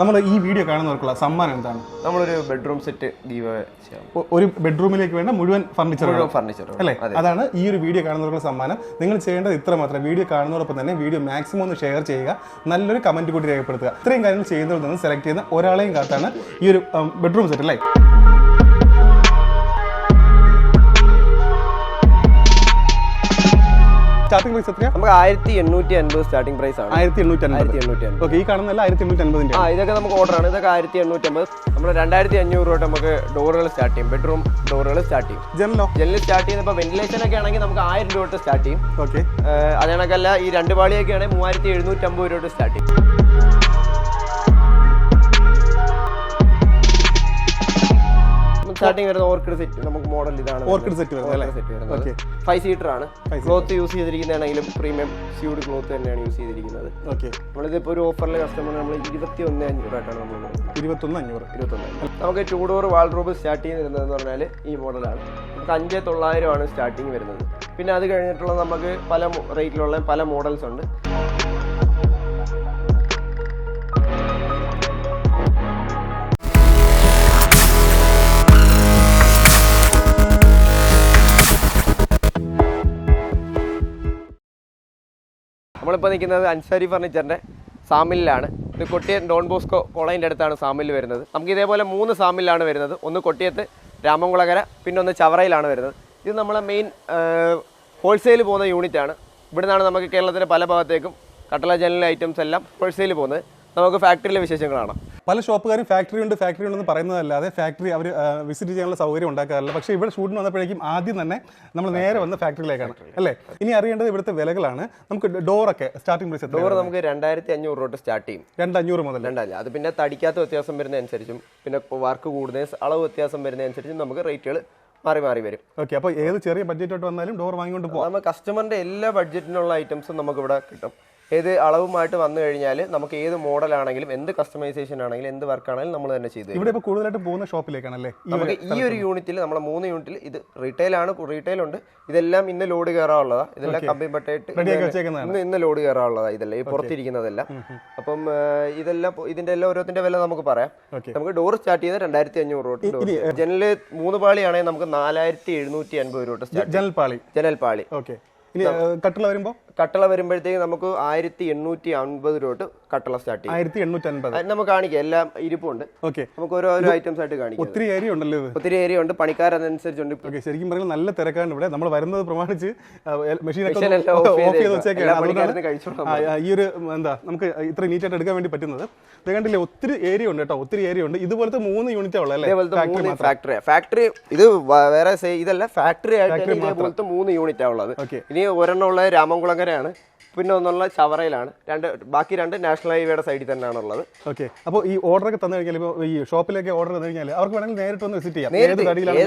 നമ്മൾ ഈ വീഡിയോ കാണുന്നവർക്കുള്ള സമ്മാനം എന്താണ്? നമ്മളൊരു ബെഡ്റൂം സെറ്റ് ഗീവ് ചെയ്യാം. ഒരു ബെഡ്റൂമിലേക്ക് വേണ്ട മുഴുവൻ ഫർണിച്ചർ ഫർണിച്ചർ അല്ലേ? അതാണ് ഈ ഒരു വീഡിയോ കാണുന്നവർക്കുള്ള സമ്മാനം. നിങ്ങൾ ചെയ്യേണ്ടത് ഇത്ര മാത്രം. വീഡിയോ കാണുന്നതോടൊപ്പം തന്നെ വീഡിയോ മാക്സിമം ഒന്ന് ഷെയർ ചെയ്യുക. നല്ലൊരു കമന്റ് കൂടി രേഖപ്പെടുത്തുക. ഇത്രയും കാര്യങ്ങൾ ചെയ്യുന്നതിൽ നിന്ന് സെലക്ട് ചെയ്യുന്ന ഒരാളെയും കാത്താണ് ഈ ഒരു ബെഡ്റൂം സെറ്റ് അല്ലേ? സ്റ്റാർട്ടിംഗ് പ്രൈസ് എത്രയാ? നമുക്ക് ആയിരത്തി എണ്ണൂറ്റി അൻപത് സ്റ്റാർട്ടിംഗ് പ്രൈസ് ആണ്. ആയിരത്തി എണ്ണൂറ്റി ആയിരത്തി എണ്ണൂറ്റി അൻപത് ഓക്കെ ഈ കാണുന്നതല്ല ആയിരത്തി എണ്ണൂറ്റി അൻപതിന്റെ ആ ഇതൊക്കെ നമുക്ക് ഓർഡർ ആണ്. ഇതൊക്കെ ആയിരത്തി എണ്ണൂറ്റി അമ്പത് നമ്മൾ രണ്ടായിരത്തി അഞ്ഞൂറ് രൂപ നമുക്ക് ഡോറുകൾ സ്റ്റാർട്ട് ചെയ്യും ബെഡ്റൂം ഡോറുകൾ സ്റ്റാർട്ട് ചെയ്യും. ജനലോ? ജനലിൽ സ്റ്റാർട്ട് ചെയ്യുന്ന ഇപ്പോൾ വെന്റിലേഷൻ ഒക്കെ ആണെങ്കിൽ നമുക്ക് ആയിരം രൂപ തൊട്ട് സ്റ്റാർട്ട് ചെയ്യും. ഓക്കെ. അതേ കണക്കല്ല ഈ രണ്ട് പാളിയൊക്കെ ആണെങ്കിൽ മൂവായിരത്തി എഴുന്നൂറ്റി അമ്പത് രൂപ തൊട്ട് സ്റ്റാർട്ട് ചെയ്യും. സ്റ്റാർട്ടിങ് വരുന്ന ഓർക്കിഡ് സെറ്റ് നമുക്ക് മോഡൽ ഇതാണ് ഓർക്കിഡ് സെറ്റ് വരുന്നത് ഫൈവ് സീറ്റർ ആണ്. ക്ലോത്ത് യൂസ് ചെയ്തിരിക്കുന്നതാണെങ്കിലും പ്രീമിയം സ്യൂഡ് ക്ലോത്ത് തന്നെയാണ് യൂസ് ചെയ്തിരിക്കുന്നത്. ഓക്കെ. നമ്മളിതിപ്പോൾ ഒരു ഓഫറിൽ കസ്റ്റമർ നമ്മൾ ഇരുപത്തി ഒന്ന് അഞ്ഞൂറായിട്ടാണ് നമ്മൾ ഇരുപത്തൊന്ന് അഞ്ഞൂറ്. ഇരുപത്തൊന്ന് നമുക്ക് ടൂ ഡോർ വാൾഡ്രോബ് സ്റ്റാർട്ട് ചെയ്ത് വരുന്നതെന്ന് പറഞ്ഞാൽ ഈ മോഡലാണ് നമുക്ക് അഞ്ച് തൊള്ളായിരം ആണ് സ്റ്റാർട്ടിങ് വരുന്നത്. പിന്നെ അത് കഴിഞ്ഞിട്ടുള്ള നമുക്ക് പല റേറ്റിലുള്ള പല മോഡൽസ് ഉണ്ട്. നമ്മളിപ്പോൾ നിൽക്കുന്നത് അൻസാരി ഫർണിച്ചറിന്റെ സാമിലിലാണ്. ഇത് കൊട്ടിയം ഡോൺ ബോസ്കോ കോളേജിന്റെ അടുത്താണ് സാമിൽ വരുന്നത്. നമുക്ക് ഇതേപോലെ മൂന്ന് സാമിലാണ് വരുന്നത്. ഒന്ന് കൊട്ടിയത്ത് രാമംകുളകര പിന്നെ ഒന്ന് ചവറയിലാണ് വരുന്നത്. ഇത് നമ്മളെ മെയിൻ ഹോൾസെയിൽ പോകുന്ന യൂണിറ്റാണ് ഇവിടുന്നാണ് നമുക്ക് കേരളത്തിലെ പല ഭാഗത്തേക്കും കട്ടള ജനൽ ഐറ്റംസ് എല്ലാം ഹോൾസെയിൽ പോകുന്നത്. നമുക്ക് ഫാക്ടറിയിലെ വിശേഷങ്ങളാണ് പല ഷോപ്പുകാരും ഫാക്ടറി ഉണ്ട് ഫാക്ടറി ഉണ്ടെന്ന് പറയുന്നതല്ലാതെ ഫാക്ടറി അവർ വിസിറ്റ് ചെയ്യാനുള്ള സൗകര്യം ഉണ്ടാക്കാറില്ല. പക്ഷേ ഇവിടെ ഷൂട്ടിന് വന്നപ്പോഴേക്കും ആദ്യം തന്നെ നമ്മൾ നേരെ വന്ന ഫാക്ടറിയിലേക്കാണ് അല്ലേ? ഇനി അറിയേണ്ടത് ഇവിടുത്തെ വിലകളാണ്. നമുക്ക് ഡോറൊക്കെ സ്റ്റാർട്ടിംഗ് പ്രൈസ് ഡോർ നമുക്ക് രണ്ടായിരത്തി അഞ്ഞൂറ് രൂപ തൊട്ട് സ്റ്റാർട്ട് ചെയ്യും. രണ്ടഞ്ഞൂറ് മുതൽ. രണ്ടല്ല അത് പിന്നെ തടിക്കാത്ത വ്യത്യാസം വരുന്നതനുസരിച്ചും പിന്നെ വർക്ക് കൂടുന്ന അളവ് വ്യത്യാസം വരുന്നതനുസരിച്ചും നമുക്ക് റേറ്റുകൾ മാറി മാറി വരും. ഓക്കെ അപ്പോൾ ഏത് ചെറിയ ബഡ്ജറ്റോട്ട് വന്നാലും ഡോർ വാങ്ങിക്കൊണ്ട് പോകാം നമ്മൾ കസ്റ്റമറിന്റെ എല്ലാ ബഡ്ജറ്റിനുള്ള ഐറ്റംസും നമുക്ക് ഇവിടെ കിട്ടും. ഏത് അളവുമായിട്ട് വന്നു കഴിഞ്ഞാൽ നമുക്ക് ഏത് മോഡലാണെങ്കിലും എന്ത് കസ്റ്റമൈസേഷൻ ആണെങ്കിലും എന്ത് വർക്ക് ആണെങ്കിലും നമ്മൾ തന്നെ ചെയ്തു ഇവിടെ ഇപ്പോൾ കൂടുതലായിട്ട് പോകുന്ന ഷോപ്പിലേക്കാണല്ലേ? നമുക്ക് ഈ ഒരു യൂണിറ്റിൽ നമ്മളെ മൂന്ന് യൂണിറ്റിൽ ഇത് റീറ്റെയിൽ ആണ് റീറ്റെയിൽ ഉണ്ട്. ഇതെല്ലാം ഇന്ന് ലോഡ് കയറാനുള്ളതാ ഇതെല്ലാം കമ്പി പട്ടയിട്ട് ഇന്ന് ഇന്ന് ലോഡ് കയറാനുള്ളതാ ഇതെല്ലാം. ഈ പുറത്തിരിക്കുന്നതെല്ലാം. അപ്പം ഇതെല്ലാം ഇതിന്റെ എല്ലാം ഓരോത്തിന്റെ വില നമുക്ക് പറയാം. നമുക്ക് ഡോർ സ്റ്റാർട്ട് ചെയ്യുന്നത് രണ്ടായിരത്തി അഞ്ഞൂറ് തൊട്ട് ജനൽ മൂന്ന് പാളിയാണെങ്കിൽ നമുക്ക് നാലായിരത്തി എഴുന്നൂറ്റി അൻപത് രൂപ തൊട്ട് സ്റ്റാർട്ട് ജനൽ പാളി. ജനൽ പാളി. ഓക്കെ ഇനി കട്ടിള വരുമ്പോൾ കട്ടള വരുമ്പോഴത്തേക്ക് നമുക്ക് ആയിരത്തി എണ്ണൂറ്റി അൻപത് രൂപ തൊട്ട് കട്ടള സ്റ്റാർട്ട് ചെയ്യും. ആയിരത്തി എണ്ണൂറ്റി അൻപത് നമുക്ക് കാണിക്കാം. എല്ലാം ഇരിപ്പുണ്ട്. ഓക്കെ. നമുക്ക് ഓരോരോ ഓരോ ഐറ്റംസ് ആയിട്ട് കാണിക്കാം. ഒത്തിരി ഏരിയ ഉണ്ടല്ലോ ഇത്. ഒത്തിരി ഏരിയ ഉണ്ട്. പണിക്കാരനുസരിച്ചുണ്ട് ഓക്കെ ശരിക്കും പറഞ്ഞാൽ നല്ല തിരക്കാണ് ഇവിടെ. നമ്മൾ വരുന്നത് പ്രമാണിച്ച് Machine ഓഫ് ചെയ്ത്. വെച്ചേക്കാണ്. ഈ ഒരു എന്താ നമുക്ക് ഇത്ര നീറ്റായിട്ട് എടുക്കാൻ വേണ്ടി പറ്റുന്നത്. ഇത് കണ്ടില്ലേ ഒത്തിരി ഏരിയ ഉണ്ട് കേട്ടോ. ഒത്തിരി ഏരിയ ഉണ്ട്. ഇതുപോലത്തെ മൂന്ന് യൂണിറ്റേ ഉള്ളൂ അല്ലേ ഇതേപോലത്തെ ഫാക്ടറി ഫാക്ടറി ഇത് വേറെ ഇതല്ല. ഫാക്ടറി ആയിട്ട് ഇതേപോലത്തെ മൂന്ന് യൂണിറ്റ് ഉള്ളത്. ഓക്കെ. ഇനി ഒരെണ്ണം ഉള്ളത് രാമംകുളങ്ങരയാണ് പിന്നെ ഒന്നുള്ള ചവറയിലാണ്. രണ്ട് ബാക്കി രണ്ട് നാഷണൽ ഹൈവേയുടെ സൈഡിൽ തന്നെയാണ് ഉള്ളത് ഓക്കെ. അപ്പോൾ ഈ ഓർഡർ ഒക്കെ തന്നു കഴിഞ്ഞാൽ ഇപ്പോൾ ഈ ഷോപ്പിലേക്ക് ഓർഡർ തന്നു കഴിഞ്ഞാൽ അവർക്ക് വേണമെങ്കിൽ നേരിട്ട് വന്ന് വിസിറ്റ് ചെയ്യാം. ഏത് കടയിലാണ്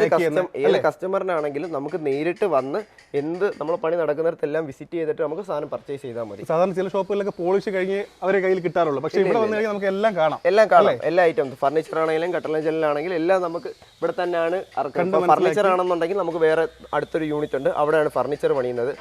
ഏത് കസ്റ്റമറിനാണെങ്കിലും നമുക്ക് നേരിട്ട് വന്ന് എന്ത് നമ്മൾ പണി നടക്കുന്നിടത്തെല്ലാം വിസിറ്റ് ചെയ്തിട്ട് നമുക്ക് സാധനം പർച്ചേസ് ചെയ്താൽ മതി. സാധാരണ ചില ഷോപ്പുകളിലൊക്കെ പോളിഷ് കഴിഞ്ഞ് അവരെ കയ്യിൽ കിട്ടാറുള്ളൂ. പക്ഷേ ഇവിടെ വന്നു കഴിഞ്ഞാൽ നമുക്ക് എല്ലാം കാണാം. എല്ലാം കാണാം. എല്ലാ ഐറ്റംസ് ഫർണിച്ചർ ആണെങ്കിലും കട്ടള ജനലാണെങ്കിലും എല്ലാം നമുക്ക് ഇവിടെ തന്നെയാണ് ഫർണിച്ചർ ആണെന്നുണ്ടെങ്കിൽ നമുക്ക് വേറെ അടുത്തൊരു യൂണിറ്റ് ഉണ്ട്. അവിടെയാണ് ഫർണിച്ചർ പണിയുന്നത്.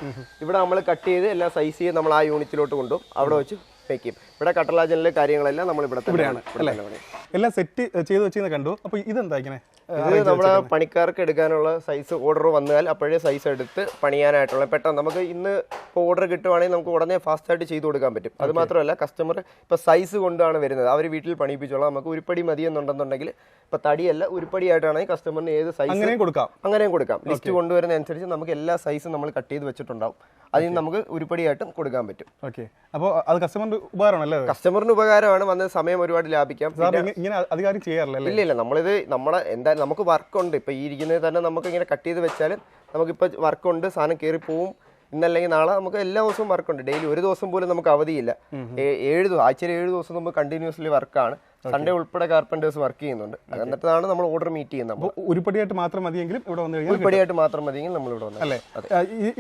ഇവിടെ നമ്മൾ കട്ട് ചെയ്ത് എല്ലാം സൈസ് ചെയ്ത് നമ്മൾ ആ യൂണിറ്റിലോട്ട് കൊണ്ടും അവിടെ വെച്ച് മേക്ക് ചെയ്യും. ഇവിടെ കട്ടലാജനിലെ ജനൽ കാര്യങ്ങളെല്ലാം നമ്മൾ ഇവിടെ ഇവിടെയാണ് ഇവിടെ എല്ലാം സെറ്റ് ചെയ്ത് വെച്ചിരുന്ന കണ്ടു. അപ്പോൾ ഇതെന്താ ഇങ്ങനെ? ഇത് നമ്മുടെ പണിക്കാർക്ക് എടുക്കാനുള്ള സൈസ് ഓർഡർ വന്നാൽ അപ്പോഴേ സൈസ് എടുത്ത് പണിയാനായിട്ടുള്ള പെട്ടെന്ന് നമുക്ക് ഇന്ന് ഇപ്പോൾ ഓർഡർ കിട്ടുവാണെങ്കിൽ നമുക്ക് ഉടനെ ഫാസ്റ്റായിട്ട് ചെയ്തു കൊടുക്കാൻ പറ്റും. അത് മാത്രമല്ല കസ്റ്റമർ ഇപ്പോൾ സൈസ് കൊണ്ടാണ് വരുന്നത്. അവർ വീട്ടിൽ പണിയിപ്പിച്ചോളാം. നമുക്ക് ഉരുപ്പടി മതി എന്നുണ്ടെന്നുണ്ടെങ്കിൽ ഇപ്പോൾ തടിയല്ല ഉരുപ്പടിയായിട്ടാണെങ്കിൽ കസ്റ്റമറിന് ഏത് സൈസ് അങ്ങനെയും കൊടുക്കാം. അങ്ങനെയും കൊടുക്കാം. ലിസ്റ്റ് കൊണ്ടുവരുന്ന അനുസരിച്ച് നമുക്ക് എല്ലാ സൈസും നമ്മൾ കട്ട് ചെയ്ത് വെച്ചിട്ടുണ്ടാവും. അതിന് നമുക്ക് ഉരുപ്പടിയായിട്ടും കൊടുക്കാൻ പറ്റും. ഓക്കെ അപ്പോൾ അത് കസ്റ്റമറിന്റെ ഉപകാരമാണല്ലേ കസ്റ്റമറിന് ഉപകാരമാണ്. വന്ന സമയം ഒരുപാട് ലാഭിക്കാം. ഇങ്ങനെ അധികാരം ചെയ്യാറില്ല ഇല്ല ഇല്ല നമ്മളിത് നമ്മളെ എന്തായാലും നമുക്ക് വർക്കുണ്ട് ഇപ്പൊ ഈ ഇരിക്കുന്നത് തന്നെ നമുക്ക് ഇങ്ങനെ കട്ട് ചെയ്ത് വെച്ചാൽ നമുക്കിപ്പോൾ വർക്കുണ്ട് സാധനം കയറി പോവും. ഇന്നല്ലെങ്കിൽ നാളെ നമുക്ക് എല്ലാ ദിവസവും വർക്കുണ്ട് ഡെയിലി ഒരു ദിവസം പോലും നമുക്ക് അവധിയില്ല. ഏഴ് ദിവസം ആഴ്ചയിൽ ഏഴ് ദിവസം നമുക്ക് കണ്ടിന്യൂസ്ലി വർക്കാണ് സൺഡേ ഉൾപ്പെടെ കാർപ്പന്റേഴ്സ് വർക്ക് ചെയ്യുന്നുണ്ട്. എന്നിട്ടാണ് നമ്മൾ ഓർഡർ മീറ്റ് ചെയ്യുന്നത് ഉരുപ്പടിയായിട്ട് മാത്രം മതിയെങ്കിലും ഇവിടെ വന്നു കഴിഞ്ഞാൽ മാത്രം മതിയെങ്കിൽ നമ്മൾ ഇവിടെ വന്നു അല്ലേ?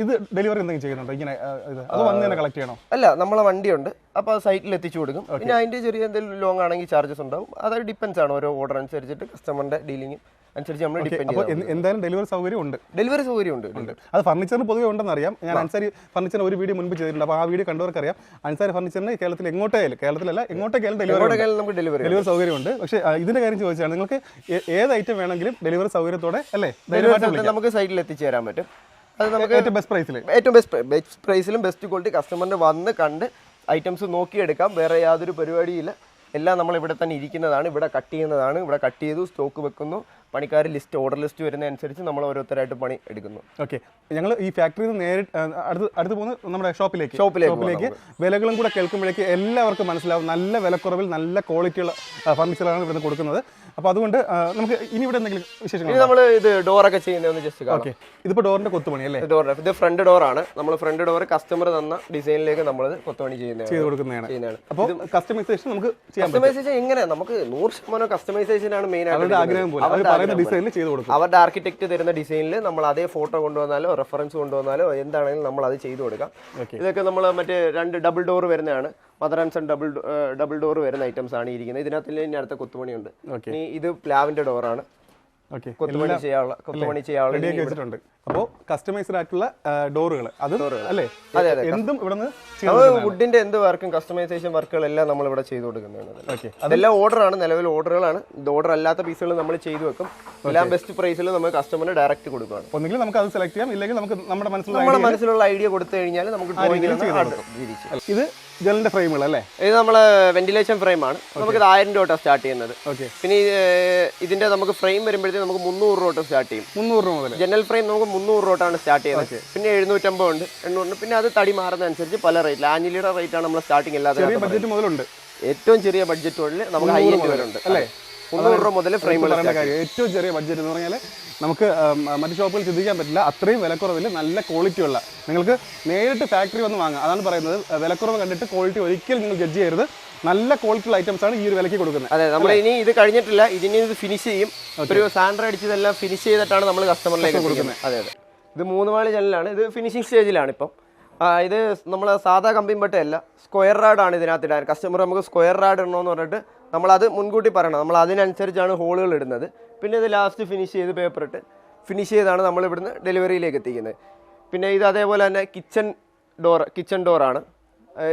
ഇത് ഡെലിവറി എന്തെങ്കിലും ചെയ്യുന്നുണ്ടോ? ഇങ്ങനെ ആ, അത് വന്ന് തന്നെ കളക്ട് ചെയ്യണോ? അല്ല നമ്മളെ വണ്ടിയുണ്ട്. അപ്പോൾ സൈറ്റിൽ എത്തിച്ചു കൊടുക്കും. പിന്നെ അതിന്റെ ചെറിയ എന്തെങ്കിലും ലോങ് ആണെങ്കിൽ ചാർജസ് ഉണ്ടാവും. അതായത് ഡിപ്പെൻസ് ആണ്. ഓരോ ഓർഡർ അനുസരിച്ചിട്ട് കസ്റ്റമറിന്റെ ഡീലിംഗ് അനുസരിച്ച് നമ്മൾ ഡിപ്പെൻഡ് അപ്പോൾ എന്തായാലും ഡെലിവറി സൗകര്യം ഉണ്ട്. ഡെലിവറി സൗകര്യം ഉണ്ട് അത് ഫർണിച്ചറിന് പൊതുവെ ഉണ്ടെന്ന് അറിയാം ഞാൻ അൻസാരി ഫർണിച്ചറിന് ഒരു വീഡിയോ മുൻപ് ചെയ്തിട്ടുണ്ട്. അപ്പോൾ ആ വീഡിയോ കണ്ടവർക്ക് അറിയാം അൻസാരി ഫർണിച്ചറിന് കേരളത്തിൽ എങ്ങോട്ടായാലും കേരളത്തിലല്ല എങ്ങോട്ടേക്കായാലും ഡെലിവറി നമുക്ക് ഡെലിവറി ഡെലിവറി സൗകര്യം ഉണ്ട്. പക്ഷേ ഇതിന്റെ കാര്യം ചോദിച്ചാണ് നിങ്ങൾക്ക് ഏത് ഐറ്റം വേണമെങ്കിലും ഡെലിവറി സൗകര്യത്തോടെ അല്ലേ? നമുക്ക് സൈറ്റിൽ എത്തിച്ചു തരാൻ പറ്റും. അത് നമുക്ക് ഏറ്റവും ബെസ്റ്റ് പ്രൈസിൽ ഏറ്റവും ബെസ്റ്റ് ബെസ്റ്റ് പ്രൈസിലും ബെസ്റ്റ് ക്വാളിറ്റി കസ്റ്റമറിന് വന്ന് കണ്ട് ഐറ്റംസ് നോക്കിയെടുക്കാം. വേറെ യാതൊരു പരിപാടിയില്ല. എല്ലാം നമ്മൾ ഇവിടെ തന്നെ ഇരിക്കുന്നതാണ്. ഇവിടെ കട്ട് ചെയ്യുന്നതാണ്. ഇവിടെ കട്ട് ചെയ്തു സ്റ്റോക്ക് വെക്കുന്നു. പണിക്കാർ ലിസ്റ്റ് ഓർഡർ ലിസ്റ്റ് വരുന്ന അനുസരിച്ച് നമ്മൾ ഓരോരുത്തരായിട്ട് പണി എടുക്കുന്നു. ഓക്കെ. ഞങ്ങൾ ഈ ഫാക്ടറിയിൽ നിന്ന് നേരിട്ട് അടുത്ത് അടുത്ത് പോകുന്ന നമ്മുടെ ഷോപ്പിലേക്ക്. ഷോപ്പിലേക്ക് ഷോപ്പിലേക്ക് വിലകളും കൂടെ കേൾക്കുമ്പോഴേക്ക് എല്ലാവർക്കും മനസ്സിലാവും നല്ല വിലക്കുറവിൽ നല്ല ക്വാളിറ്റിയുള്ള ഫർണിച്ചറാണ് ഇവിടുന്ന് കൊടുക്കുന്നത്. അപ്പോൾ അതുകൊണ്ട് നമുക്ക് ഇനി ഇവിടെ എന്തെങ്കിലും വിശേഷങ്ങൾ നമ്മൾ ഇത് ഡോറൊക്കെ ചെയ്യുന്നതെന്ന് ജസ്റ്റ് ഓക്കെ. ഇതിപ്പോൾ ഡോറിന്റെ കൊത്തുപണി അല്ലേ? ഡോർ ഇത് ഫ്രണ്ട് ഡോറാണ് നമ്മൾ ഫ്രണ്ട് ഡോർ കസ്റ്റമർ തന്ന ഡിസൈനിലേക്ക് നമ്മൾ കൊത്തുപണി ചെയ്യുന്നത് ചെയ്ത് കൊടുക്കുന്നതാണ്. അപ്പോൾ കസ്റ്റമൈസേഷൻ നമുക്ക് കസ്റ്റമൈസേഷൻ എങ്ങനെ നമുക്ക് നൂറ് ശതമാനം കസ്റ്റമൈസേഷൻ ആണ് മെയിൻ ആയിട്ട് ആഗ്രഹം പോലെ. പറയുന്ന ഡിസൈനിൽ ചെയ്ത് കൊടുക്കും. അവരുടെ ആർക്കിടെക്ട് തരുന്ന ഡിസൈനിൽ നമ്മൾ അതേ ഫോട്ടോ കൊണ്ടുവന്നാലോ റെഫറൻസ് കൊണ്ടുവന്നാലോ എന്താണെങ്കിലും നമ്മൾ അത് ചെയ്തു കൊടുക്കാം. ഇതൊക്കെ നമ്മൾ മറ്റേ രണ്ട് ഡബിൾ ഡോർ വരുന്നതാണ്. Mother and son double double door വരുന്ന ഐറ്റംസ് ആണ് ഇരിക്കുന്നത്. ഇതിനകത്ത് ഇനി അടുത്ത കൊത്തുപണിയുണ്ട്. ഇനി ഇത് പ്ലാവിന്റെ ഡോറാണ് കൊത്തുപണി ചെയ്യാനുള്ള കൊത്തുപണി ചെയ്യാനുള്ള അപ്പോൾ കസ്റ്റമൈസ്ഡ് ആയിട്ടുള്ള ഡോറുകൾ അത് അല്ലേ. എന്തും ഇവിടെ നിന്ന് വുഡിന്റെ എന്ത് വർക്കും കസ്റ്റമൈസേഷൻ വർക്കുകളെല്ലാം നമ്മൾ ഇവിടെ ചെയ്തു കൊടുക്കുന്നതാണ്. അതെല്ലാം ഓർഡറാണ് നിലവിൽ ഓർഡറുകളാണ് ഓർഡർ അല്ലാത്ത പീസുകൾ നമ്മൾ ചെയ്തു വെക്കും. എല്ലാം ബെസ്റ്റ് പ്രൈസിൽ നമ്മൾ കസ്റ്റമറിന് ഡയറക്റ്റ് കൊടുക്കുകയാണ്. ഒന്നുകിൽ നമുക്ക് അത് സെലക്ട് ചെയ്യാം. ഇല്ലെങ്കിൽ നമുക്ക് നമ്മുടെ മനസ്സിലുള്ള നമ്മുടെ മനസ്സിലുള്ള ഐഡിയ കൊടുത്തു കഴിഞ്ഞാൽ നമുക്ക് ഇത് ജനലിന്റെ ഫ്രെയിമുകൾ അല്ലേ? ഇത് നമ്മളെ വെന്റിലേഷൻ ഫ്രെയിം ആണ് നമുക്കിത് ആയിരം രൂപ സ്റ്റാർട്ട് ചെയ്യുന്നത്. ഓക്കെ പിന്നെ ഇതിന്റെ നമുക്ക് ഫ്രെയിം വരുമ്പോഴത്തേക്ക് നമുക്ക് മുന്നൂറ് രൂപ സ്റ്റാർട്ട് ചെയ്യും. മുന്നൂറ് രൂപ മുതൽ ജനൽ ഫ്രെയിം നമുക്ക് മുന്നൂറ് രൂപ തൊട്ടാണ് സ്റ്റാർട്ട് ചെയ്യുന്നത്. പിന്നെ എഴുന്നൂറ്റമ്പത് ഉണ്ട്. എണ്ണൂറ് പിന്നെ അത് തടി മാറുന്ന അനുസരിച്ച് പല റേറ്റ് ആഞ്ഞിലിയുടെ റേറ്റ് ആണ് നമ്മൾ സ്റ്റാർട്ടിങ് ചെറിയ ബഡ്ജറ്റ് മുതലുണ്ട്. ഏറ്റവും ചെറിയ ബഡ്ജറ്റ് മുതൽ നമുക്ക് ഹൈ എൻഡ് വരുന്നുണ്ട് അല്ലേ? മുന്നൂറ് രൂപ മുതൽ ഫ്രെയിം ഏറ്റവും ചെറിയ ബഡ്ജറ്റ് എന്ന് പറഞ്ഞാൽ നമുക്ക് മറ്റു ഷോപ്പുകൾ ചിന്തിക്കാൻ പറ്റില്ല. അത്രയും വിലക്കുറവിൽ നല്ല ക്വാളിറ്റി ഉള്ള നിങ്ങൾക്ക് നേരിട്ട് ഫാക്ടറി വന്ന് വാങ്ങാം. അതാണ് പറയുന്നത്. വിലക്കുറവ് കണ്ടിട്ട് ക്വാളിറ്റി ഒരിക്കലും നിങ്ങൾ ജഡ്ജ് ചെയ്യരുത്. നല്ല ക്വാളിറ്റിയുള്ള ഐറ്റംസ് ആണ് ഈ ഒരു വിലക്ക് കൊടുക്കുന്നത്. അതെ നമ്മൾ ഇനി ഇത് കഴിഞ്ഞിട്ടില്ല. ഇതിനി ഇത് ഫിനിഷ് ചെയ്യും. ഒരു സാൻഡർ അടിച്ചതെല്ലാം ഫിനിഷ് ചെയ്തിട്ടാണ് നമ്മൾ കസ്റ്റമറിലേക്ക് കൊടുക്കുന്നത്. അതെ അതെ. ഇത് മൂന്ന് മാളി ജനലാണ് ഇത് ഫിനിഷിംഗ് സ്റ്റേജിലാണ് ഇപ്പം. ഇത് നമ്മൾ സാധാ കമ്പിയും പട്ടയല്ല. സ്ക്വയർ റാഡാണ് ഇതിനകത്ത് ഇടാൻ കസ്റ്റമർ നമുക്ക് സ്ക്വയർ റാഡ് ഇടണമെന്ന് പറഞ്ഞിട്ട് നമ്മളത് മുൻകൂട്ടി പറയണം. നമ്മൾ അതിനനുസരിച്ചാണ് ഹോളുകൾ ഇടുന്നത്. പിന്നെ ഇത് ലാസ്റ്റ് ഫിനിഷ് ചെയ്ത് പേപ്പർ ഇട്ട് ഫിനിഷ് ചെയ്താണ് നമ്മൾ ഇവിടുന്ന് ഡെലിവറിയിലേക്ക് എത്തിക്കുന്നത്. പിന്നെ ഇത് അതേപോലെ തന്നെ കിച്ചൺ ഡോർ കിച്ചൺ ഡോറാണ്